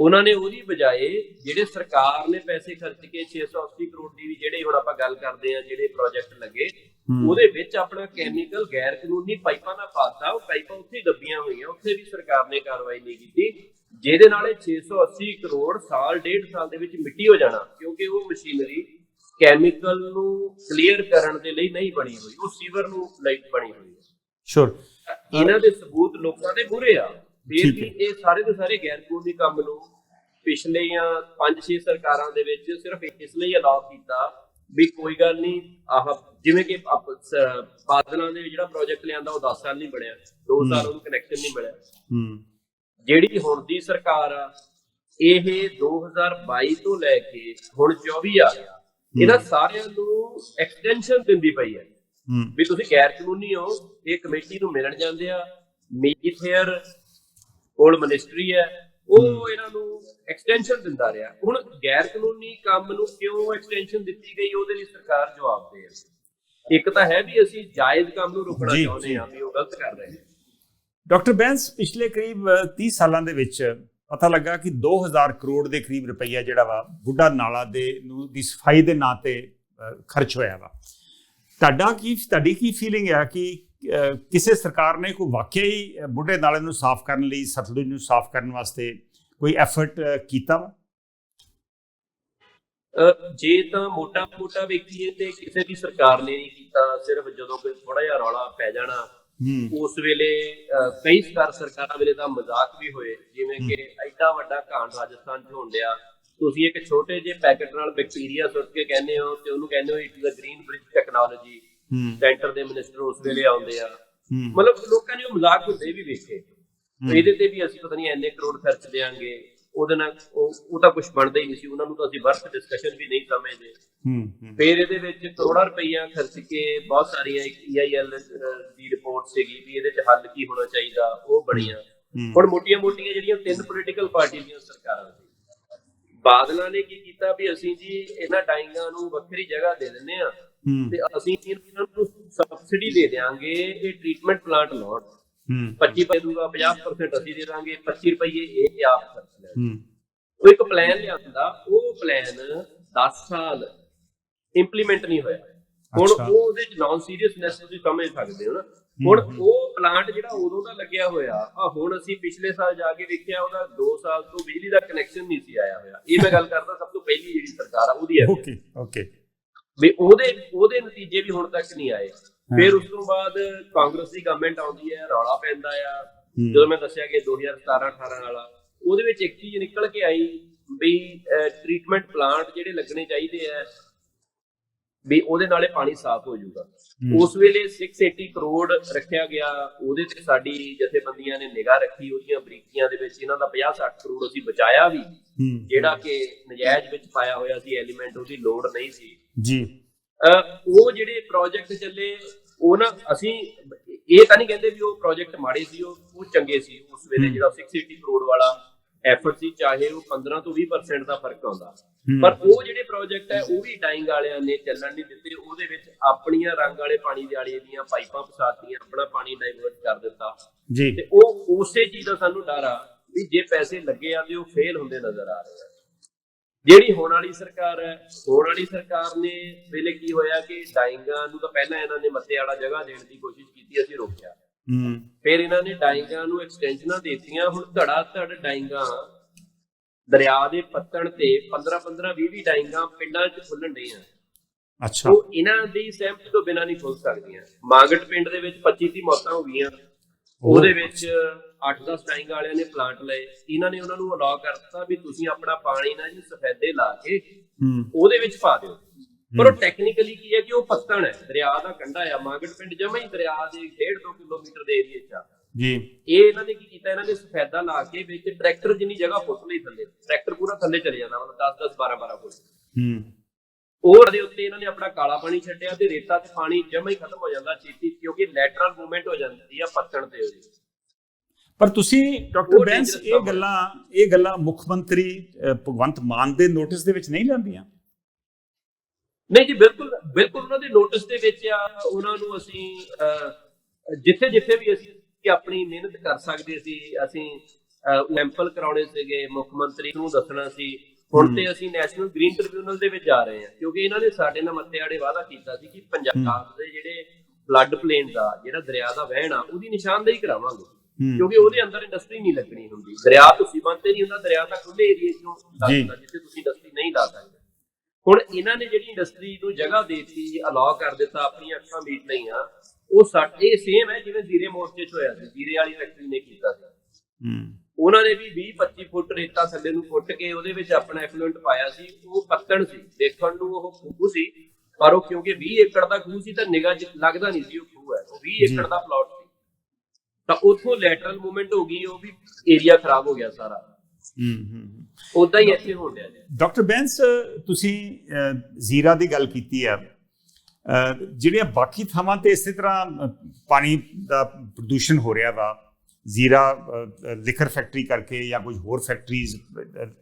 Speaker 2: ਉਹਨਾਂ ਨੇ ਉਹਦੀ ਬਜਾਏ ਜਿਹੜੇ ਸਰਕਾਰ ਨੇ ਪੈਸੇ ਖਰਚ ਕੇ 680 ਕਰੋੜ ਦੀ ਵੀ ਜਿਹੜੇ ਹੁਣ ਆਪਾਂ ਗੱਲ ਕਰਦੇ ਆ ਜਿਹੜੇ ਪ੍ਰੋਜੈਕਟ ਲੱਗੇ। ਉਹਦੇ ਵਿੱਚ ਆਪਣਾ ਕੈਮੀਕਲ ਗੈਰ ਕਾਨੂੰਨੀ ਪਾਈਪਾਂ ਦਾ ਪਾਤਾ ਉਹ ਪਾਈਪਾਂ ਉੱਥੇ ਦੱਬੀਆਂ ਹੋਈਆਂ ਉੱਥੇ ਵੀ ਸਰਕਾਰ ਨੇ ਕਾਰਵਾਈ ਨਹੀਂ ਕੀਤੀ ਜਿਹਦੇ ਨਾਲ ਇਹ 680 ਕਰੋੜ ਸਾਲ ਡੇਢ ਸਾਲ ਦੇ ਵਿੱਚ ਮਿੱਟੀ ਹੋ ਜਾਣਾ ਕਿਉਂਕਿ ਉਹ ਮਸ਼ੀਨਰੀ ਕੈਮੀਕਲ ਨੂੰ ਕਲੀਅਰ ਕਰਨ ਦੇ ਲਈ ਨਹੀਂ ਬਣੀ ਹੋਈ ਉਹ ਸੀਵਰ ਨੂੰ ਲਈ ਬਣੀ ਹੋਈ ਹੈ।
Speaker 1: ਸ਼ੋਰ
Speaker 2: ਇਹਨਾਂ ਦੇ ਸਬੂਤ ਲੋਕਾਂ ਦੇ ਬੁਰੇ ਆ। ਫਿਰ ਵੀ। ਇਹ ਸਾਰੇ ਦੇ ਸਾਰੇ ਗੈਰ ਕਾਨੂੰਨੀ ਕੰਮ ਨੂੰ ਪਿਛਲੀਆਂ 5-6 ਸਰਕਾਰਾਂ ਦੇ ਵਿੱਚ ਸਿਰਫ ਇਸ ਲਈ ਅਲਾਉ ਕੀਤਾ ਵੀ ਕੋਈ ਗੱਲ ਨਹੀਂ ਆਹ ਜਿਵੇਂ ਕਿ ਬਾਦਲਾਂ ਨੇ ਜਿਹੜਾ ਪ੍ਰੋਜੈਕਟ ਲਿਆਂਦਾ ਉਹ 10 ਸਾਲ ਨਹੀਂ ਬਣਿਆ 2
Speaker 1: ਹਮ।
Speaker 2: ਸਾਲ ਉਹਨੂੰ ਕਨੈਕਸ਼ਨ ਨਹੀਂ ਮਿਲਿਆ।
Speaker 1: ਹੂੰ।
Speaker 2: ਜਿਹੜੀ ਹੁਣ ਦੀ ਸਰਕਾਰ ਆ ਇਹ 2022 ਤੋਂ ਲੈ ਕੇ ਹੁਣ 24 ਆ ਇਹਨਾਂ ਸਾਰਿਆਂ ਨੂੰ ਐਕਸਟੈਂਸ਼ਨ ਦਿੰਦੀ ਪਈ ਹੈ। ਵੀ ਤੁਸੀਂ ਗੈਰ ਕਾਨੂੰਨੀ ਹੋ ਇਹ ਕਮੇਟੀ ਨੂੰ ਮਿਲਣ ਜਾਂਦੇ ਆ ਮੀਤ ਹੇਅਰ ਕੋਲ ਮਿਨਿਸਟਰੀ ਹੈ ਉਹ ਇਹਨਾਂ ਨੂੰ ਐਕਸਟੈਂਸ਼ਨ ਦਿੰਦਾ ਰਿਹਾ। ਹੁਣ ਗੈਰ ਕਾਨੂੰਨੀ ਕੰਮ ਨੂੰ ਕਿਉਂ ਐਕਸਟੈਂਸ਼ਨ ਦਿੱਤੀ ਗਈ ਉਹਦੇ ਲਈ ਸਰਕਾਰ ਜਵਾਬ ਦੇ ਹੈ। ਇੱਕ ਤਾਂ ਹੈ ਵੀ ਅਸੀਂ ਜਾਇਜ਼ ਕੰਮ ਨੂੰ ਰੋਕਣਾ ਚਾਹੁੰਦੇ। ਹਾਂ ਵੀ ਉਹ ਗਲਤ ਕਰ ਰਹੇ ਨੇ।
Speaker 1: ਡਾਕਟਰ ਬੈਂਸ ਪਿਛਲੇ ਕਰੀਬ ਅ, 30 ਸਾਲਾਂ ਦੇ ਵਿੱਚ ਪਤਾ ਲੱਗਾ ਕਿ 2000 ਕਰੋੜ ਦੇ ਕਰੀਬ ਰੁਪਈਆ ਜਿਹੜਾ ਵਾ ਬੁੱਢਾ ਨਾਲਾ ਦੇ ਨੂੰ ਦੀ ਸਫ਼ਾਈ ਦੇ ਨਾਂ ਤੇ ਖਰਚ ਹੋਇਆ ਵਾ। ਤੁਹਾਡਾ ਕੀ ਤੁਹਾਡੀ ਕੀ ਫੀਲਿੰਗ ਹੈ ਕਿ ਕਿਸੇ ਸਰਕਾਰ ਨੇ ਕੋਈ ਵਾਕਿਆ ਹੀ ਬੁੱਢੇ ਨਾਲੇ ਨੂੰ ਸਾਫ਼ ਕਰਨ ਲਈ ਸਤਲੁਜ ਨੂੰ ਸਾਫ਼ ਕਰਨ ਵਾਸਤੇ ਕੋਈ ਐਫਰਟ ਕੀਤਾ ਵਾ?
Speaker 2: ਜੇ ਤਾਂ ਮੋਟਾ ਮੋਟਾ ਵੇਖੀਏ ਤੇ ਕਿਸੇ ਦੀ ਸਰਕਾਰ ਨੇ ਨਹੀਂ ਕੀਤਾ ਸਿਰਫ ਜਦੋਂ ਕੋਈ ਥੋੜਾ ਜਿਹਾ ਰੌਲਾ ਪੈ ਜਾਣਾ ਉਸ ਵੇਲੇ ਕਈ ਸਰ ਸਰਕਾਰਾਂ ਵੇਲੇ ਤਾਂ ਮਜ਼ਾਕ ਵੀ ਹੋਏ ਜਿਵੇਂ ਕਿ ਐਡਾ ਵੱਡਾ ਕਾਂਡ ਰਾਜਸਥਾਨ 'ਚ ਹੋਣ ਡਿਆ। ਤੁਸੀਂ ਇੱਕ ਛੋਟੇ ਜਿਹੇ ਪੈਕੇਟ ਨਾਲ ਬੈਕਟੀਰੀਆ ਸੁੱਟ ਕੇ ਕਹਿੰਦੇ ਹੋ ਤੇ ਉਹਨੂੰ ਕਹਿੰਦੇ ਹੋ it is a green bridge technology centre ਦੇ ਮਿਨਿਸਟਰ ਉਸ ਵੇਲੇ ਆਉਂਦੇ ਆ। ਮਤਲਬ ਲੋਕਾਂ ਨੇ ਉਹ ਮਜ਼ਾਕ ਹੁੰਦੇ ਵੀ ਵੇਖੇ। ਇਹਦੇ ਤੇ ਵੀ ਅਸੀਂ ਪਤਾ ਨਹੀਂ ਇੰਨੇ ਕਰੋੜ ਖਰਚ ਦੇਾਂਗੇ ਉਹਦੇ ਨਾਲ ਉਹ ਤਾਂ ਕੁਝ ਬਣਦਾ ਹੀ ਨਹੀਂ ਸੀ। ਉਹਨਾਂ ਨੂੰ ਤਾਂ ਅਸੀਂ ਵਰਥ ਡਿਸਕਸ਼ਨ ਵੀ ਨਹੀਂ ਸਮਝਦੇ।
Speaker 1: ਹੂੰ
Speaker 2: ਫਿਰ ਇਹਦੇ ਵਿੱਚ ਕਰੋੜਾਂ ਰੁਪਈਆ ਖਰਚ ਕੇ ਬਹੁਤ ਸਾਰੀਆਂ ਇੱਕ EIL ਦੀ ਰਿਪੋਰਟ ਸੀਗੀ ਵੀ ਇਹਦੇ ਚ ਹੱਲ ਕੀ ਹੋਣਾ ਚਾਹੀਦਾ। ਉਹ ਬਣੀਆਂ। ਹੁਣ ਮੋਟੀਆਂ-ਮੋਟੀਆਂ ਜਿਹੜੀਆਂ ਤਿੰਨ ਪੋਲੀਟੀਕਲ ਪਾਰਟੀ ਦੀਆਂ ਸਰਕਾਰਾਂ ਸੀ। ਬਾਦਲਾਂ ਨੇ ਕੀ ਕੀਤਾ ਵੀ ਅਸੀਂ ਜੀ ਇਹਨਾਂ ਡਾਈਆਂ ਨੂੰ ਵੱਖਰੀ ਜਗ੍ਹਾ ਦੇ ਦਿੰਨੇ ਆ ਤੇ ਅਸੀਂ ਇਹਨਾਂ ਨੂੰ ਸਬਸਿਡੀ ਦੇ ਦੇਾਂਗੇ ਇਹ ਟ੍ਰੀਟਮੈਂਟ ਪਲਾਂਟ ਲਾਉਣ।
Speaker 1: ਹੂੰ।
Speaker 2: 25 ਰੁਪਏ ਦੂਗਾ 50% ਅਸੀਂ ਦੇ ਦਾਂਗੇ 25 ਰੁਪਏ ਇਹ ਆਪ ਖਰਚ ਲੈਣ
Speaker 1: ਹੂੰ।
Speaker 2: ਉਹ ਇੱਕ ਪਲਾਨ ਲਿਆਂਦਾ ਉਹ ਪਲਾਨ 10 ਸਾਲ ਇੰਪਲੀਮੈਂਟ ਨਹੀਂ ਹੋਇਆ। ਹੁਣ। ਉਹ ਉਹਦੇ ਚ ਨਾਨ ਸੀਰੀਅਸਨੈਸ ਤੁਸੀਂ ਸਮਝ ਸਕਦੇ ਹੋ ਨਾ। ਹੁਣ ਉਹ ਪਲਾਂਟ ਜਿਹੜਾ ਉਦੋਂ ਦਾ ਲੱਗਿਆ ਹੋਇਆ ਆ ਹੁਣ ਅਸੀਂ ਪਿਛਲੇ ਸਾਲ ਜਾ ਕੇ ਵੇਖਿਆ ਉਹਦਾ 2 ਸਾਲ ਤੋਂ ਬਿਜਲੀ ਦਾ ਕਨੈਕਸ਼ਨ ਨਹੀਂ ਸੀ ਆਇਆ ਹੋਇਆ। ਇਹ ਮੈਂ ਗੱਲ ਕਰਦਾ ਸਭ ਤੋਂ ਪਹਿਲੀ ਜਿਹੜੀ ਸਰਕਾਰ ਆ ਉਹਦੀ ਹੈ।
Speaker 1: ਓਕੇ ਓਕੇ
Speaker 2: ਵੀ ਉਹਦੇ ਉਹਦੇ ਨਤੀਜੇ ਵੀ ਹੁਣ ਤੱਕ ਨਹੀਂ ਆਏ ਫਿਰ ਉਸ ਤੋਂ ਬਾਅਦ ਕਾਂਗਰਸ ਦੀ ਗਵਰਨਮੈਂਟ ਆਉਂਦੀ ਹੈ ਰੌਲਾ ਪੈਂਦਾ ਆ। ਜਦੋਂ ਮੈਂ ਦੱਸਿਆ ਕਿ 2017 18 ਵਾਲਾ ਉਹਦੇ ਵਿੱਚ ਇੱਕ ਚੀਜ਼ ਨਿਕਲ ਕੇ ਆਈ ਵੀ ਟ੍ਰੀਟਮੈਂਟ ਪਲਾਂਟ ਜਿਹੜੇ ਲੱਗਣੇ ਚਾਹੀਦੇ ਆ ਵੀ ਉਹਦੇ ਨਾਲੇ ਪਾਣੀ ਸਾਫ਼ ਹੋ ਜਾਊਗਾ। ਉਸ ਵੇਲੇ 680 ਕਰੋੜ ਰੱਖਿਆ ਗਿਆ ਉਹਦੇ ਤੇ ਸਾਡੀ ਜਥੇਬੰਦੀਆਂ ਨੇ ਨਿਗਾਹ ਰੱਖੀ ਉਹਦੀਆਂ ਬਰੀਕੀਆਂ ਦੇ ਵਿੱਚ ਇਹਨਾਂ ਦਾ 50 60 ਕਰੋੜ ਅਸੀਂ ਬਚਾਇਆ ਵੀ ਜਿਹੜਾ ਕਿ ਨਜਾਇਜ਼ ਵਿੱਚ ਪਾਇਆ ਹੋਇਆ ਸੀ ਐਲੀਮੈਂਟ ਉਹਦੀ ਲੋੜ ਨਹੀਂ ਸੀ।
Speaker 1: ਜੀ।
Speaker 2: ਉਹ ਜਿਹੜੇ ਪ੍ਰੋਜੈਕਟ ਚੱਲੇ ਉਹ ਨਾ ਅਸੀਂ ਇਹ ਤਾਂ ਨਹੀਂ ਕਹਿੰਦੇ ਵੀ ਉਹ ਪ੍ਰੋਜੈਕਟ ਮਾੜੇ ਸੀ ਉਹ ਚੰਗੇ ਸੀ ਉਸ ਵੇਲੇ ਜਿਹੜਾ 680 ਕਰੋੜ ਵਾਲਾ ਐਫਰਟ ਸੀ ਚਾਹੇ ਉਹ 15 ਤੋਂ 20% ਦਾ ਫ਼ਰਕ ਆਉਂਦਾ। ਪਰ ਉਹ ਜਿਹੜੇ ਪ੍ਰੋਜੈਕਟ ਹੈ ਉਹ ਵੀ ਡਾਈਂਗ ਵਾਲਿਆਂ ਨੇ ਚੱਲਣ ਨਹੀਂ ਦਿੱਤੇ। ਉਹਦੇ ਵਿੱਚ ਆਪਣੀਆਂ ਰੰਗ ਵਾਲੇ ਪਾਣੀ ਦੇ ਆਲੇ ਦੀਆਂ ਪਾਈਪਾਂ ਫਸਾਤੀਆਂ ਆਪਣਾ ਪਾਣੀ ਡਾਈਵਰਟ ਕਰ ਦਿੱਤਾ।
Speaker 1: ਜੀ।
Speaker 2: ਤੇ ਉਹ ਉਸੇ ਚੀਜ਼ ਦਾ ਸਾਨੂੰ ਡਰ ਆ ਵੀ ਜੇ ਪੈਸੇ ਲੱਗੇ ਆ ਤੇ ਉਹ ਫੇਲ ਹੁੰਦੇ ਨਜ਼ਰ ਆ ਰਹੇ ਆ। ਜਿਹੜੀ ਹੋਣ ਵਾਲੀ ਸਰਕਾਰ ਹੈ ਹੋਣ ਵਾਲੀ ਸਰਕਾਰ ਨੇ ਵੇਲੇ ਕੀ ਹੋਇਆ ਕਿ ਡਾਈਂਗਾਂ ਨੂੰ ਤਾਂ ਪਹਿਲਾਂ ਇਹਨਾਂ ਨੇ ਮੱਤੇ ਵਾਲਾ ਜਗ੍ਹਾ ਦੇਣ ਦੀ ਕੋਸ਼ਿਸ਼ ਕੀਤੀ ਅਸੀਂ ਰੋਕਿਆ।
Speaker 1: ਹੂੰ।
Speaker 2: ਫਿਰ ਇਹਨਾਂ ਨੇ ਡਾਈਂਗਾਂ ਨੂੰ ਐਕਸਟੈਂਸ਼ਨਾਂ ਦਿੱਤੀਆਂ। ਹੁਣ ਧੜਾ ਧੜ ਡਾਈਂਗਾਂ ਦਰਿਆ ਦੇ ਪੱਤਣ ਤੇ 15 15 20 20 ਡਾਈਂਗਾਂ ਪਿੰਡਾਂ 'ਚ ਖੁੱਲਣ ਡਈਆਂ।
Speaker 1: ਅੱਛਾ।
Speaker 2: ਉਹ ਇਹਨਾਂ ਦੀ ਸਹਿਮਤੀ ਤੋਂ ਬਿਨਾਂ ਨਹੀਂ ਖੁੱਲ ਸਕਦੀਆਂ। ਮਾਗਟ ਪਿੰਡ ਦੇ ਵਿੱਚ 25 ਦੀ ਮੌਤਾਂ ਹੋ ਗਈਆਂ। ਉਹਦੇ ਵਿੱਚ 8-10 ਟਾਈਮ ਵਾਲਿਆਂ ਨੇ ਪਲਾਂਟ ਲਏ। ਇਹਨਾਂ ਨੇ ਉਹਨਾਂ ਨੂੰ ਅਲਾਉ ਕਰਤਾ ਵੀ ਤੁਸੀਂ ਆਪਣਾ ਪਾਣੀ ਨਾ ਜੀ ਸਫੈਦੇ ਲਾ ਕੇ
Speaker 1: ਹੂੰ।
Speaker 2: ਉਹਦੇ ਵਿੱਚ ਪਾ ਦਿਓ। ਪਰ ਉਹ ਟੈਕਨੀਕਲੀ ਕੀ ਹੈ ਕਿ ਉਹ ਪੱਤਣ ਹੈ ਦਰਿਆ ਦਾ ਕੰਢਾ ਆ ਮਾਗੜ ਪਿੰਡ ਜਮਾ ਹੀ ਦਰਿਆ ਦੇ 1.5 ਕਿਲੋਮੀਟਰ ਦੇ ਏਰੀਏ 'ਚ ਆ।
Speaker 1: ਜੀ।
Speaker 2: ਇਹ ਇਹਨਾਂ ਨੇ ਕੀ ਕੀਤਾ ਇਹਨਾਂ ਨੇ ਸਫੈਦਾ ਲਾ ਕੇ ਵਿੱਚ ਟਰੈਕਟਰ ਜਿੰਨੀ ਜਗ੍ਹਾ ਫੁੱਟ ਲਈ ਥੱਲੇ ਟਰੈਕਟਰ ਪੂਰਾ ਥੱਲੇ ਚਲੇ ਜਾਂਦਾ ਮਤਲਬ 10 10 12 12 ਫੁੱਟ।
Speaker 1: ਹੂੰ।
Speaker 2: ਉਹ ਦੇ ਉੱਤੇ ਇਹਨਾਂ ਨੇ ਆਪਣਾ ਕਾਲਾ ਪਾਣੀ ਛੱਡਿਆ ਤੇ ਰੇਤਾ ਤੇ ਪਾਣੀ ਜਮਾ ਹੀ ਖਤਮ ਹੋ ਜਾਂਦਾ ਛੇਤੀ ਕਿਉਂਕਿ ਲੈਟਰਲ ਮੂਵਮੈਂਟ ਹੋ ਜਾਂਦੀ ਆ ਪੱਤਣ ਤੇ ਉਹਦੀ।
Speaker 1: ਪਰ ਤੁਸੀਂ ਡਾਕਟਰ ਬੈਂਸ ਇਹ। ਗੱਲਾਂ ਇਹ ਗੱਲਾਂ ਮੁੱਖ ਮੰਤਰੀ ਭਗਵੰਤ ਮਾਨ ਦੇ ਨੋਟਿਸ ਦੇ ਵਿੱਚ ਨਹੀਂ ਲੈਂਦੀਆਂ
Speaker 2: ਨਹੀਂ ਜੀ ਬਿਲਕੁਲ ਬਿਲਕੁਲ ਉਹਨਾਂ ਦੇ ਨੋਟਿਸ ਦੇ ਵਿੱਚ ਆ ਉਹਨਾਂ ਨੂੰ ਅਸੀਂ ਜਿੱਥੇ ਜਿੱਥੇ ਵੀ ਅਸੀਂ ਕਿ ਆਪਣੀ ਮਿਹਨਤ ਕਰ ਸਕਦੇ ਸੀ ਅਸੀਂ ਸੈਂਪਲ ਕਰਾਉਣੇ ਸੀਗੇ ਮੁੱਖ ਮੰਤਰੀ ਨੂੰ ਦੱਸਣਾ ਸੀ। ਹੁਣ ਤੇ ਅਸੀਂ ਨੈਸ਼ਨਲ ਗ੍ਰੀਨ ਟ੍ਰਿਬਿਊਨਲ ਦੇ ਵਿੱਚ ਜਾ ਰਹੇ ਹਾਂ ਕਿਉਂਕਿ ਇਹਨਾਂ ਨੇ ਸਾਡੇ ਨਾਲ ਮੱਥੇ ਆੜੇ ਵਾਅਦਾ ਕੀਤਾ ਸੀ ਕਿ ਪੰਜਾਬ ਦੇ ਜਿਹੜੇ ਫਲੱਡ ਪਲੇਨ ਦਾ ਜਿਹੜਾ ਦਰਿਆ ਦਾ ਵਹਿਣ ਆ ਉਹਦੀ ਨਿਸ਼ਾਨਦੇਹੀ ਕਰਾਵਾਂਗੇ। ਕਿਉਂਕਿ ਉਹਦੇ ਅੰਦਰ ਇੰਡਸਟਰੀ ਨਹੀਂ ਲੱਗਣੀ ਹੁੰਦੀ। ਦਰਿਆ ਤੁਸੀਂ ਬੰਤੇ ਨਹੀਂ ਹੁੰਦਾ ਦਰਿਆ ਤਾਂ ਖੁੱਲੇ ਏਰੀਏ ਚੋਂ। ਲੱਗਦਾ ਜਿੱਥੇ ਤੁਸੀਂ ਇੰਡਸਟਰੀ ਨਹੀਂ ਲਾ ਸਕਦੇ। ਹੁਣ ਇਹਨਾਂ ਨੇ ਜਿਹੜੀ ਇੰਡਸਟਰੀ ਨੂੰ ਜਗ੍ਹਾ ਦੇਤੀ ਅਲਾਉ ਕਰ ਦਿੱਤਾ ਆਪਣੀਆਂ ਅੱਖਾਂ ਮੀਟ ਲਈਆਂ ਉਹ ਸਾਡੇ ਸੇਮ ਹੈ ਜਿਵੇਂ ਜ਼ੀਰੇ ਮੋਰਚੇ 'ਚ ਹੋਇਆ ਸੀ ਜ਼ੀਰੇ ਵਾਲੀ ਫੈਕਟਰੀ ਨੇ ਕੀਤਾ ਸੀ।
Speaker 1: ਹੂੰ।
Speaker 2: ਉਹਨਾਂ ਨੇ ਵੀ 20 25 ਫੁੱਟ ਰੇਤਾ ਥੱਲੇ ਨੂੰ ਪੁੱਟ ਕੇ ਉਹਦੇ ਵਿੱਚ ਆਪਣਾ ਐਫਲੂਐਂਟ ਪਾਇਆ ਸੀ ਉਹ ਪੱਤਣ ਸੀ ਦੇਖਣ ਨੂੰ ਉਹ ਖੂਹ ਸੀ ਪਰ ਉਹ ਕਿਉਂਕਿ 20 ਏਕੜ ਦਾ ਖੂਹ ਸੀ ਤਾਂ ਨਿਗਾਹ 'ਚ ਲੱਗਦਾ ਨਹੀਂ ਸੀ ਉਹ ਖੂਹ ਹੈ ਉਹ 20
Speaker 1: ਜੀ।
Speaker 2: ਏਕੜ ਦਾ ਪਲਾਟ ਸੀ। ਤਾਂ ਉੱਥੋਂ ਲੈਟਰਲ ਮੂਵਮੈਂਟ ਹੋ ਗਈ ਉਹ ਵੀ ਏਰੀਆ ਖਰਾਬ ਹੋ ਗਿਆ ਸਾਰਾ।
Speaker 1: ਹੂੰ ਹੂੰ
Speaker 2: ਉਦਾਂ ਹੀ ਇੱਥੇ ਹੋਣ ਡਿਆ ਜੀ।
Speaker 1: ਡਾਕਟਰ ਬੈਂਸ ਤੁਸੀਂ ਜ਼ੀਰਾ ਦੀ ਗੱਲ ਕੀਤੀ ਹੈ ਅਹ, ਜਿਹੜੀਆਂ ਬਾਕੀ ਥਾਵਾਂ ਤੇ ਇਸੇ ਤਰ੍ਹਾਂ ਪਾਣੀ ਦਾ ਪ੍ਰਦੂਸ਼ਣ ਹੋ ਰਿਹਾ ਵਾ ਜ਼ੀਰਾ ਲਿਕਰ ਫੈਕਟਰੀ ਕਰਕੇ ਜਾਂ ਕੁਝ ਹੋਰ ਫੈਕਟਰੀਜ਼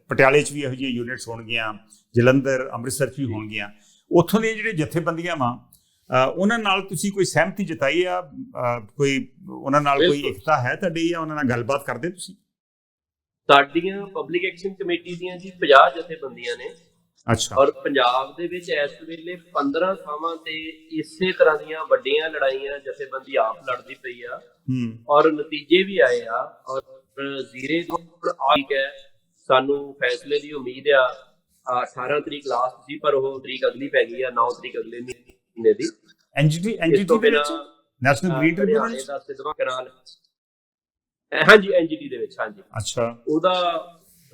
Speaker 1: ਪਟਿਆਲੇ 'ਚ ਵੀ ਇਹੋ ਜਿਹੀਆਂ ਯੂਨਿਟਸ ਹੋਣਗੀਆਂ ਜਲੰਧਰ ਅੰਮ੍ਰਿਤਸਰ 'ਚ ਵੀ ਹੋਣਗੀਆਂ। ਉੱਥੋਂ ਦੀਆਂ ਜਿਹੜੇ ਜਥੇਬੰਦੀਆਂ ਵਾ ਉਹਨਾਂ ਨਾਲ ਤੁਸੀਂ ਕੋਈ ਸਹਿਮਤੀ ਜਤਾਈ ਆ? ਕੋਈ ਉਹਨਾਂ ਨਾਲ ਕੋਈ। ਇਕਤਾ ਹੈ ਤੁਹਾਡੀ ਜਾਂ ਉਹਨਾਂ ਨਾਲ ਗੱਲਬਾਤ ਕਰਦੇ ਤੁਸੀਂ?
Speaker 2: ਸਾਡੀਆਂ ਪਬਲਿਕ ਐਕਸ਼ਨ ਕਮੇਟੀ ਦੀਆਂ ਜੀ 50 ਜਥੇਬੰਦੀਆਂ ਨੇ।
Speaker 1: ਅੱਛਾ।
Speaker 2: ਔਰ ਪੰਜਾਬ ਦੇ ਵਿੱਚ ਇਸ ਵੇਲੇ 15 ਥਾਵਾਂ ਤੇ ਇਸੇ ਤਰ੍ਹਾਂ ਦੀਆਂ ਵੱਡੀਆਂ ਲੜਾਈਆਂ ਜਥੇਬੰਦੀ ਆਪ ਲੜਦੀ ਪਈ ਆ।
Speaker 1: ਹੂੰ।
Speaker 2: ਔਰ ਨਤੀਜੇ ਵੀ ਆਏ ਆ। ਔਰ ਜ਼ੀਰੇ ਦੀ ਹੁਣ ਠੀਕ ਹੈ। ਸਾਨੂੰ ਫੈਸਲੇ ਦੀ ਉਮੀਦ ਆ। ਆ 18 ਤਰੀਕ ਲਾਸਟ ਸੀ ਪਰ ਉਹ ਤਰੀਕ ਅਗਲੀ ਪੈ ਗਈ ਆ 9 ਤਰੀਕ ਅਗਲੇ ਮਹੀਨੇ ਦੀ।
Speaker 1: ਐਨਜੀਟੀ ਐਨਜੀਟੀ ਦੇ ਵਿੱਚ? ਨੈਸ਼ਨਲ ਗ੍ਰੀਨ ਟ੍ਰਿਬਿਊਨਲ
Speaker 2: ਦਾ ਸਿੱਧਵਾਂ ਕਨਾਲ ਅ, ਹਾਂਜੀ ਐਨਜੀਟੀ ਦੇ ਵਿੱਚ ਹਾਂਜੀ।
Speaker 1: ਅੱਛਾ।
Speaker 2: ਉਹਦਾ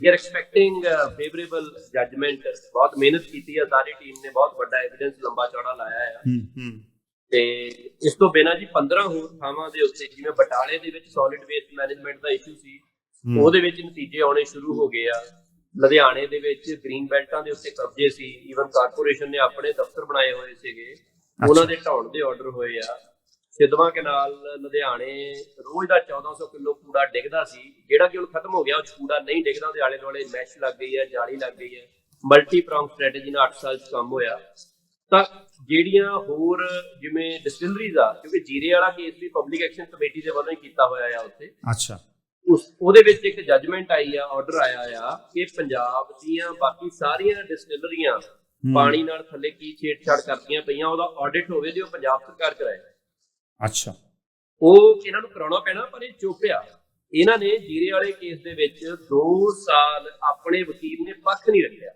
Speaker 2: we are expecting favourable judgement ਬਹੁਤ ਮਿਹਨਤ ਕੀਤੀ ਆ ਸਾਰੀ ਟੀਮ ਨੇ ਬਹੁਤ ਵੱਡਾ ਐਵੀਡੈਂਸ ਲੰਬਾ ਚੌੜਾ ਲਾਇਆ ਆ।
Speaker 1: ਹੂੰ ਹੂੰ।
Speaker 2: ਤੇ ਇਸ ਤੋਂ ਬਿਨਾਂ ਜੀ 15 ਹੋਰ ਥਾਵਾਂ ਦੇ ਉੱਤੇ ਜਿਵੇਂ ਬਟਾਲੇ ਦੇ ਵਿੱਚ ਸੋਲਿਡ ਵੇਸਟ ਮੈਨੇਜਮੈਂਟ ਦਾ ਇਸ਼ੂ ਸੀ। ਉਹਦੇ ਵਿੱਚ ਨਤੀਜੇ ਆਉਣੇ ਸ਼ੁਰੂ ਹੋ ਗਏ ਆ। ਲੁਧਿਆਣੇ ਦੇ ਵਿੱਚ ਗ੍ਰੀਨ ਬੈਲਟਾਂ ਦੇ ਉੱਤੇ ਕਬਜ਼ੇ ਸੀ ਈਵਨ ਕਾਰਪੋਰੇਸ਼ਨ ਨੇ ਆਪਣੇ ਦਫ਼ਤਰ ਬਣਾਏ ਹੋਏ ਸੀਗੇ ਉਹਨਾਂ ਦੇ ਢਾਉਣ ਦੇ ਆਰਡਰ ਹੋਏ ਆ। ਸਿੱਧਵਾਂ ਕਨਾਲ ਲੁਧਿਆਣੇ ਰੋਜ਼ ਦਾ 1400 ਕਿਲੋ ਕੂੜਾ ਡਿੱਗਦਾ ਸੀ ਜਿਹੜਾ ਕਿ ਹੁਣ ਖਤਮ ਹੋ ਗਿਆ ਉਹ ਕੂੜਾ ਨਹੀਂ ਡਿੱਗਦਾ ਉਹਦੇ ਆਲੇ ਦੁਆਲੇ ਮੈਸ਼ ਲੱਗ ਗਈ ਹੈ ਜਾਲੀ ਲੱਗ ਗਈ ਹੈ ਮਲਟੀ ਪ੍ਰੋਂਗ ਸਟ੍ਰੈਟੇਜੀ ਨਾਲ 8 ਸਾਲ ਚ ਕੰਮ ਹੋਇਆ। ਤਾਂ ਜਿਹੜੀਆਂ ਹੋਰ ਜਿਵੇਂ ਡਿਸਟਿਲਰੀਜ਼ ਆ ਕਿਉਂਕਿ ਜੀਰੇ ਵਾਲਾ ਕੇਸ ਵੀ ਪਬਲਿਕ ਐਕਸ਼ਨ ਕਮੇਟੀ ਦੇ ਵੱਲੋਂ ਹੀ ਕੀਤਾ ਹੋਇਆ ਆ ਉੱਥੇ।
Speaker 1: ਅੱਛਾ।
Speaker 2: ਉਸ ਉਹਦੇ ਵਿੱਚ ਇੱਕ ਜੱਜਮੈਂਟ ਆਈ ਆ ਆਰਡਰ ਆਇਆ ਆ ਕਿ ਪੰਜਾਬ ਦੀਆਂ ਬਾਕੀ ਸਾਰੀਆਂ ਡਿਸਟਿਲਰੀਆਂ। ਪਾਣੀ ਨਾਲ ਥੱਲੇ ਕੀ ਛੇੜਛਾੜ ਕਰਦੀਆਂ ਪਈਆਂ ਉਹਦਾ ਆਡਿਟ ਹੋਵੇ ਤੇ ਉਹ ਪੰਜਾਬ ਸਰਕਾਰ ਕਰਾਏ।
Speaker 1: ਅੱਛਾ।
Speaker 2: ਉਹ ਇਹਨਾਂ ਨੂੰ ਕਰਾਉਣਾ ਪੈਣਾ ਪਰ ਇਹ ਚੁੱਪ ਆ। ਇਹਨਾਂ ਨੇ ਜੀਰੇ ਵਾਲੇ ਕੇਸ ਦੇ ਵਿੱਚ 2 ਸਾਲ ਆਪਣੇ ਵਕੀਲ ਨੇ ਪੱਖ ਨਹੀਂ ਰੱਖਿਆ।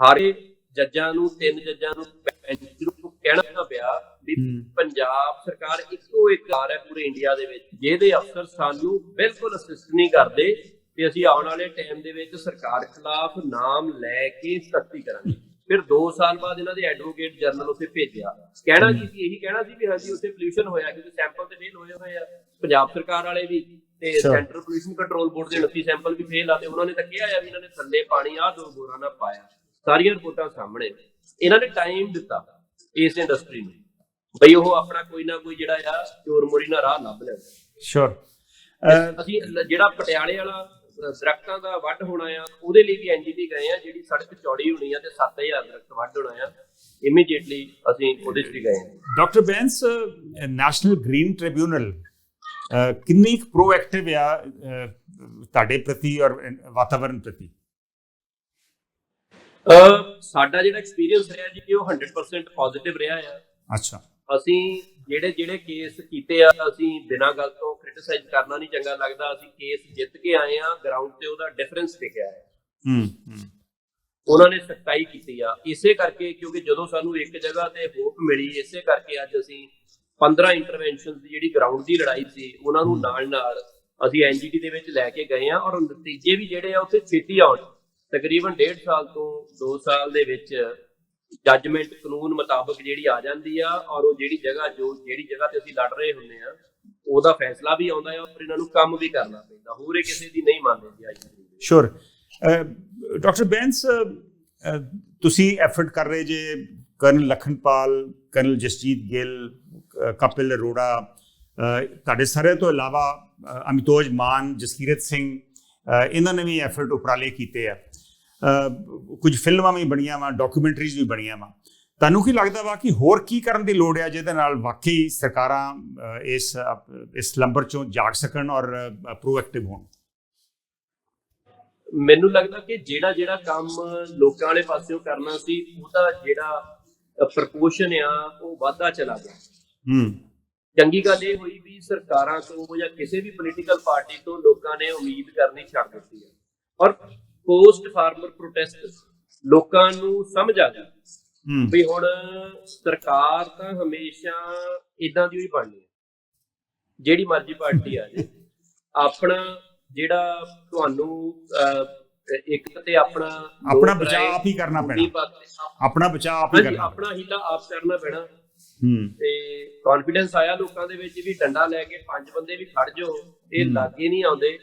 Speaker 2: ਹਾਰੇ ਜੱਜਾਂ ਨੂੰ ਤਿੰਨ ਜੱਜਾਂ ਨੂੰ ਬੈਂਚ ਨੂੰ ਕਹਿਣਾ ਪਿਆ ਵੀ। ਪੰਜਾਬ ਸਰਕਾਰ ਇੱਕੋ ਇੱਕ ਆ ਹੈ ਪੂਰੇ ਇੰਡੀਆ ਦੇ ਵਿੱਚ ਜਿਹਦੇ ਅਫਸਰ ਸਾਨੂੰ ਬਿਲਕੁਲ ਅਸਿਸਟ ਨਹੀਂ ਕਰਦੇ ਤੇ ਅਸੀਂ ਆਉਣ ਵਾਲੇ ਟਾਈਮ ਦੇ ਵਿੱਚ ਸਰਕਾਰ ਖਿਲਾਫ ਨਾਮ ਲੈ ਕੇ ਸਖਤੀ ਕਰਾਂਗੇ। ਫਿਰ 2 ਸਾਲ ਬਾਅਦ ਇਹਨਾਂ ਦੇ ਐਡਵੋਕੇਟ ਜਨਰਲ ਉੱਥੇ ਭੇਜਿਆ। ਕਹਿਣਾ ਕੀ ਸੀ? ਇਹੀ ਕਹਿਣਾ ਸੀ ਵੀ ਹਾਂਜੀ ਉੱਥੇ ਪੋਲੂਸ਼ਨ ਹੋਇਆ ਕਿਉਂਕਿ ਸੈਂਪਲ ਤੇ ਫੇਲ ਹੋਏ ਹੋਏ ਆ। ਪੰਜਾਬ ਸਰਕਾਰ ਵਾਲੇ ਵੀ ਤੇ. ਸੈਂਟਰਲ ਪੋਲੂਸ਼ਨ ਕੰਟਰੋਲ ਬੋਰਡ ਦੇ 29 ਸੈਂਪਲ ਵੀ ਫੇਲ ਆ ਤੇ ਉਹਨਾਂ ਨੇ ਤਾਂ ਕਿਹਾ ਆ ਵੀ ਇਹਨਾਂ ਨੇ ਥੱਲੇ ਪਾਣੀ ਆ ਦੋ ਬੋਰਾਂ ਨਾਲ ਪਾਇਆ। ਸਾਰੀਆਂ ਰਿਪੋਰਟਾਂ ਸਾਹਮਣੇ। ਨੇ। ਇਹਨਾਂ ਨੇ ਟਾਈਮ ਦਿੱਤਾ ਇਸ ਇੰਡਸਟਰੀ ਨੂੰ। ਬਈ ਉਹ ਆਪਣਾ ਕੋਈ ਨਾ ਕੋਈ ਜਿਹੜਾ ਆ ਚੋਰ ਮੋਰੀ ਨਾਲ ਰਾਹ ਲੱਭ ਲੈਣ
Speaker 1: ਸ਼ੋਰ
Speaker 2: ਅਸੀਂ ਜਿਹੜਾ ਪਟਿਆਲੇ ਵਾਲਾ ਦਰਖਤਾਂ ਦਾ ਵੱਢ ਹੋਣਾ ਆ ਉਹਦੇ ਲਈ ਵੀ ਐਨਜੀਟੀ ਗਏ ਆ ਜਿਹੜੀ ਸੜਕ ਚੌੜੀ ਹੋਣੀ ਆ ਤੇ 7000 ਦਰਖਤ ਵੱਢ ਹੋਣਾ ਆ ਇਮੀਡੀਏਟਲੀ ਅਸੀਂ ਉਹਦੇ 'ਚ ਵੀ ਗਏ ਆ।
Speaker 1: Doctor Bains national green tribunal ਕਿੰਨੀ ਪ੍ਰੋਐਕਟਿਵ ਆ ਤੁਹਾਡੇ ਪ੍ਰਤੀ ਔਰ ਵਾਤਾਵਰਣ ਪ੍ਰਤੀ?
Speaker 2: ਅ, ਸਾਡਾ ਜਿਹੜਾ ਐਕਸਪੀਰੀਅੰਸ ਰਿਹਾ ਜੀ ਉਹ 100% ਪੋਜ਼ਿਟਿਵ ਰਿਹਾ ਆ।
Speaker 1: ਅੱਛਾ।
Speaker 2: ਅਸੀਂ ਜਿਹੜੇ ਜਿਹੜੇ ਕੇਸ ਕੀਤੇ ਆ ਅਸੀਂ ਬਿਨਾਂ ਗੱਲ ਤੋਂ ਕ੍ਰਿਟਿਸਾਈਜ਼ ਕਰਨਾ ਨਹੀਂ ਚੰਗਾ ਲੱਗਦਾ। ਅਸੀਂ ਕੇਸ ਜਿੱਤ ਕੇ ਆਏ ਆ ਗਰਾਊਂਡ ਤੇ ਉਹਦਾ ਡਿਫਰੈਂਸ ਦਿਖਿਆ ਹੈ।
Speaker 1: ਹੂੰ ਹੂੰ।
Speaker 2: ਉਹਨਾਂ ਨੇ ਸਖਤਾਈ ਕੀਤੀ ਆ। ਇਸੇ ਕਰਕੇ ਕਿਉਂਕਿ ਜਦੋਂ ਸਾਨੂੰ ਇੱਕ ਜਗ੍ਹਾ ਤੇ ਹੋਪ ਮਿਲੀ ਇਸੇ ਕਰਕੇ ਅੱਜ ਅਸੀਂ 15 ਇੰਟਰਵੈਂਸ਼ਨਸ ਦੀ ਜਿਹੜੀ ਗਰਾਊਂਡ ਦੀ ਲੜਾਈ ਸੀ ਉਹਨਾਂ ਨੂੰ ਨਾਲ ਨਾਲ ਅਸੀਂ ਐਨਜੀਟੀ ਦੇ ਵਿੱਚ ਲੈ ਕੇ ਗਏ ਆ ਔਰ ਨਤੀਜੇ ਵੀ ਜਿਹੜੇ ਆ ਉੱਥੇ ਛੇਤੀ ਆਉਣ। ਤਕਰੀਬਨ 1.5 ਸਾਲ ਤੋਂ 2 ਸਾਲ ਦੇ ਵਿੱਚ ਜੱਜਮੈਂਟ ਕਾਨੂੰਨ ਮੁਤਾਬਕ ਜਿਹੜੀ ਆ ਜਾਂਦੀ ਆ ਔਰ ਉਹ ਜਿਹੜੀ ਜਗ੍ਹਾ, ਜੋ ਜਿਹੜੀ ਜਗ੍ਹਾ ਤੇ ਅਸੀਂ ਲੜ ਰਹੇ ਹੁੰਦੇ ਆ, ਉਹਦਾ ਫੈਸਲਾ ਵੀ ਆਉਂਦਾ ਹੈ ਔਰ ਇਹਨਾਂ ਨੂੰ ਕੰਮ ਵੀ ਕਰਨਾ ਪੈਂਦਾ। ਹੋਰ ਕਿਸੇ ਦੀ ਨਹੀਂ ਮੰਨਦੇ ਜੀ ਅੱਜ
Speaker 1: ਸ਼ੋਰ ਡਾਕਟਰ ਬੈਂਸ ਤੁਸੀਂ ਐਫਰਟ ਕਰ ਰਹੇ ਜੇ ਕਰਨਲ ਲਖਨਪਾਲ, ਕਰਨਲ ਜਸਜੀਤ ਗਿੱਲ ਕਪਿਲ ਅਰੋੜਾ ਤੁਹਾਡੇ ਸਾਰੇ ਤੋਂ ਇਲਾਵਾ ਅਮਿਤੋਜ ਮਾਨ, ਜਸਕੀਰਤ ਸਿੰਘ ਇਹਨਾਂ ਨੇ ਵੀ ਐਫਰਟ ਉਪਰਾਲੇ ਕੀਤੇ ਆ। ਕੁਝ ਫਿਲਮਾਂ ਵੀ ਬਣੀਆਂ ਵਾ ਡਾਕੂਮੈਂਟਰੀਜ਼ ਵੀ ਬਣੀਆਂ ਵਾ। ਤੁਹਾਨੂੰ ਕੀ ਲੱਗਦਾ ਵਾ ਕਿ ਹੋਰ ਕੀ ਕਰਨ ਦੀ ਲੋੜ ਹੈ ਜਿਹਦੇ ਨਾਲ ਵਾਕਈ ਸਰਕਾਰਾਂ ਇਸ ਇਸ ਲੰਬਰ ਚੋਂ ਜਾਗ ਸਕਣ ਔਰ ਪ੍ਰੋਐਕਟਿਵ ਹੋਣ?
Speaker 2: ਮੈਨੂੰ ਲੱਗਦਾ ਕਿ ਜਿਹੜਾ ਜਿਹੜਾ ਕੰਮ ਲੋਕਾਂ ਵਾਲੇ ਪਾਸਿਓਂ ਕਰਨਾ ਸੀ ਉਹਦਾ ਜਿਹੜਾ ਪ੍ਰਪੋਰਸ਼ਨ ਆ ਉਹ ਵਾਧਾ ਚਲਾ ਗਿਆ।
Speaker 1: ਹੂੰ।
Speaker 2: ਚੰਗੀ ਗੱਲ ਇਹ ਹੋਈ ਵੀ ਸਰਕਾਰਾਂ ਤੋਂ ਜਾਂ ਕਿਸੇ ਵੀ ਪੋਲੀਟੀਕਲ ਪਾਰਟੀ ਤੋਂ ਲੋਕਾਂ ਨੇ ਉਮੀਦ ਕਰਨੀ ਛੱਡ ਦਿੱਤੀ ਹੈ ਔਰ ਪੋਸਟ ਫਾਰਮਰ ਪ੍ਰੋਟੈਸਟ ਲੋਕਾਂ ਨੂੰ ਸਮਝ ਆ
Speaker 1: ਹੂੰ।
Speaker 2: ਵੀ ਹੁਣ ਸਰਕਾਰ ਤਾਂ ਹਮੇਸ਼ਾ ਇਦਾਂ ਦੀ ਹੀ ਬਣਨੀ ਹੈ। ਜਿਹੜੀ ਮਰਜ਼ੀ ਪਾਰਟੀ ਆ ਜੇ ਆਪਣਾ ਜਿਹੜਾ ਤੁਹਾਨੂੰ ਇੱਕ ਤੇ ਆਪਣਾ
Speaker 1: ਆਪਣਾ ਬਚਾਅ ਆਪ ਹੀ ਕਰਨਾ ਪੈਣਾ। ਆਪਣਾ ਬਚਾਅ ਆਪ ਹੀ ਕਰਨਾ।
Speaker 2: ਆਪਣਾ ਹੀਲਾ ਆਪ ਕਰਨਾ ਪੈਣਾ।
Speaker 1: ਹੂੰ।
Speaker 2: ਤੇ ਕੌਨਫੀਡੈਂਸ ਆਇਆ ਲੋਕਾਂ ਦੇ ਵਿੱਚ ਵੀ ਡੰਡਾ ਲੈ ਕੇ ਪੰਜ ਬੰਦੇ ਵੀ ਖੜ ਜਾਓ ਇਹ
Speaker 1: ਹੂੰ।
Speaker 2: ਲਾਗੇ ਨਹੀਂ ਆਉਂਦੇ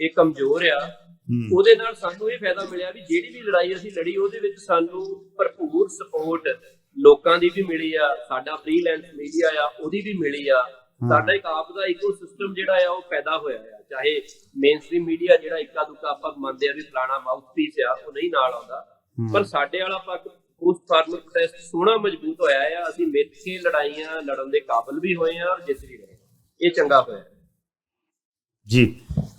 Speaker 2: ਇਹ ਕਮਜ਼ੋਰ ਆ।
Speaker 1: ਹੂੰ
Speaker 2: ਉਹਦੇ ਨਾਲ ਸਾਨੂੰ ਇਹ ਫਾਇਦਾ ਮਿਲਿਆ ਵੀ ਜਿਹੜੀ ਵੀ ਲੜਾਈ ਅਸੀਂ ਲੜੀ ਉਹਦੇ ਵਿੱਚ ਸਾਨੂੰ ਭਰਪੂਰ ਸਪੋਰਟ ਲੋਕਾਂ ਦੀ ਵੀ ਮਿਲੀ ਆ ਸਾਡਾ ਫ੍ਰੀਲੈਂਸ ਮੀਡੀਆ ਆ ਉਹਦੀ ਵੀ ਮਿਲੀ ਆ। ਸਾਡਾ ਇੱਕ ਆਪ ਦਾ ਇਕੋਸਿਸਟਮ ਜਿਹੜਾ ਆ ਉਹ ਪੈਦਾ ਹੋਇਆ ਆ। ਚਾਹੇ ਮੇਨਸਟ੍ਰੀਮ ਮੀਡੀਆ ਜਿਹੜਾ ਇੱਕਾ ਦੁੱਕਾ ਆਪਾਂ ਮੰਨਦੇ ਆ ਵੀ ਫਲਾਣਾ ਮਾਊਥਪੀਸ ਆ ਉਹ ਨਹੀਂ ਨਾਲ ਆਉਂਦਾ। ਪਰ ਸਾਡੇ ਵਾਲਾ ਪੱਖ ਪੋਸਟ ਫਾਰਮਰ ਪ੍ਰੋਟੈਸਟ ਸੋਹਣਾ ਮਜ਼ਬੂਤ ਹੋਇਆ ਆ। ਅਸੀਂ ਮਿੱਥ ਕੇ ਲੜਾਈਆਂ ਲੜਨ ਦੇ ਕਾਬਿਲ ਵੀ ਹੋਏ ਆ ਔਰ ਜਿੱਤ ਵੀ ਰਹੇ ਇਹ ਚੰਗਾ ਹੋਇਆ।
Speaker 1: ਜੀ।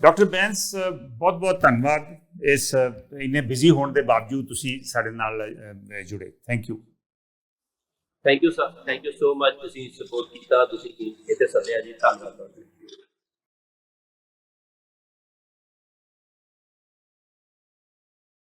Speaker 1: ਡਾਕਟਰ ਬੈਂਸ ਬਹੁਤ ਬਹੁਤ ਧੰਨਵਾਦ ਇਸ ਇੰਨੇ ਬਿਜ਼ੀ ਹੋਣ ਦੇ ਬਾਵਜੂਦ ਤੁਸੀਂ ਸਾਡੇ ਨਾਲ ਜੁੜੇ। Thank you
Speaker 2: thank you sir thank you so much ਤੁਸੀਂ ਸਪੋਰਟ ਕੀਤਾ, ਤੁਸੀਂ ਇੱਥੇ ਸੱਦਿਆ ਜੀ। ਧੰਨਵਾਦ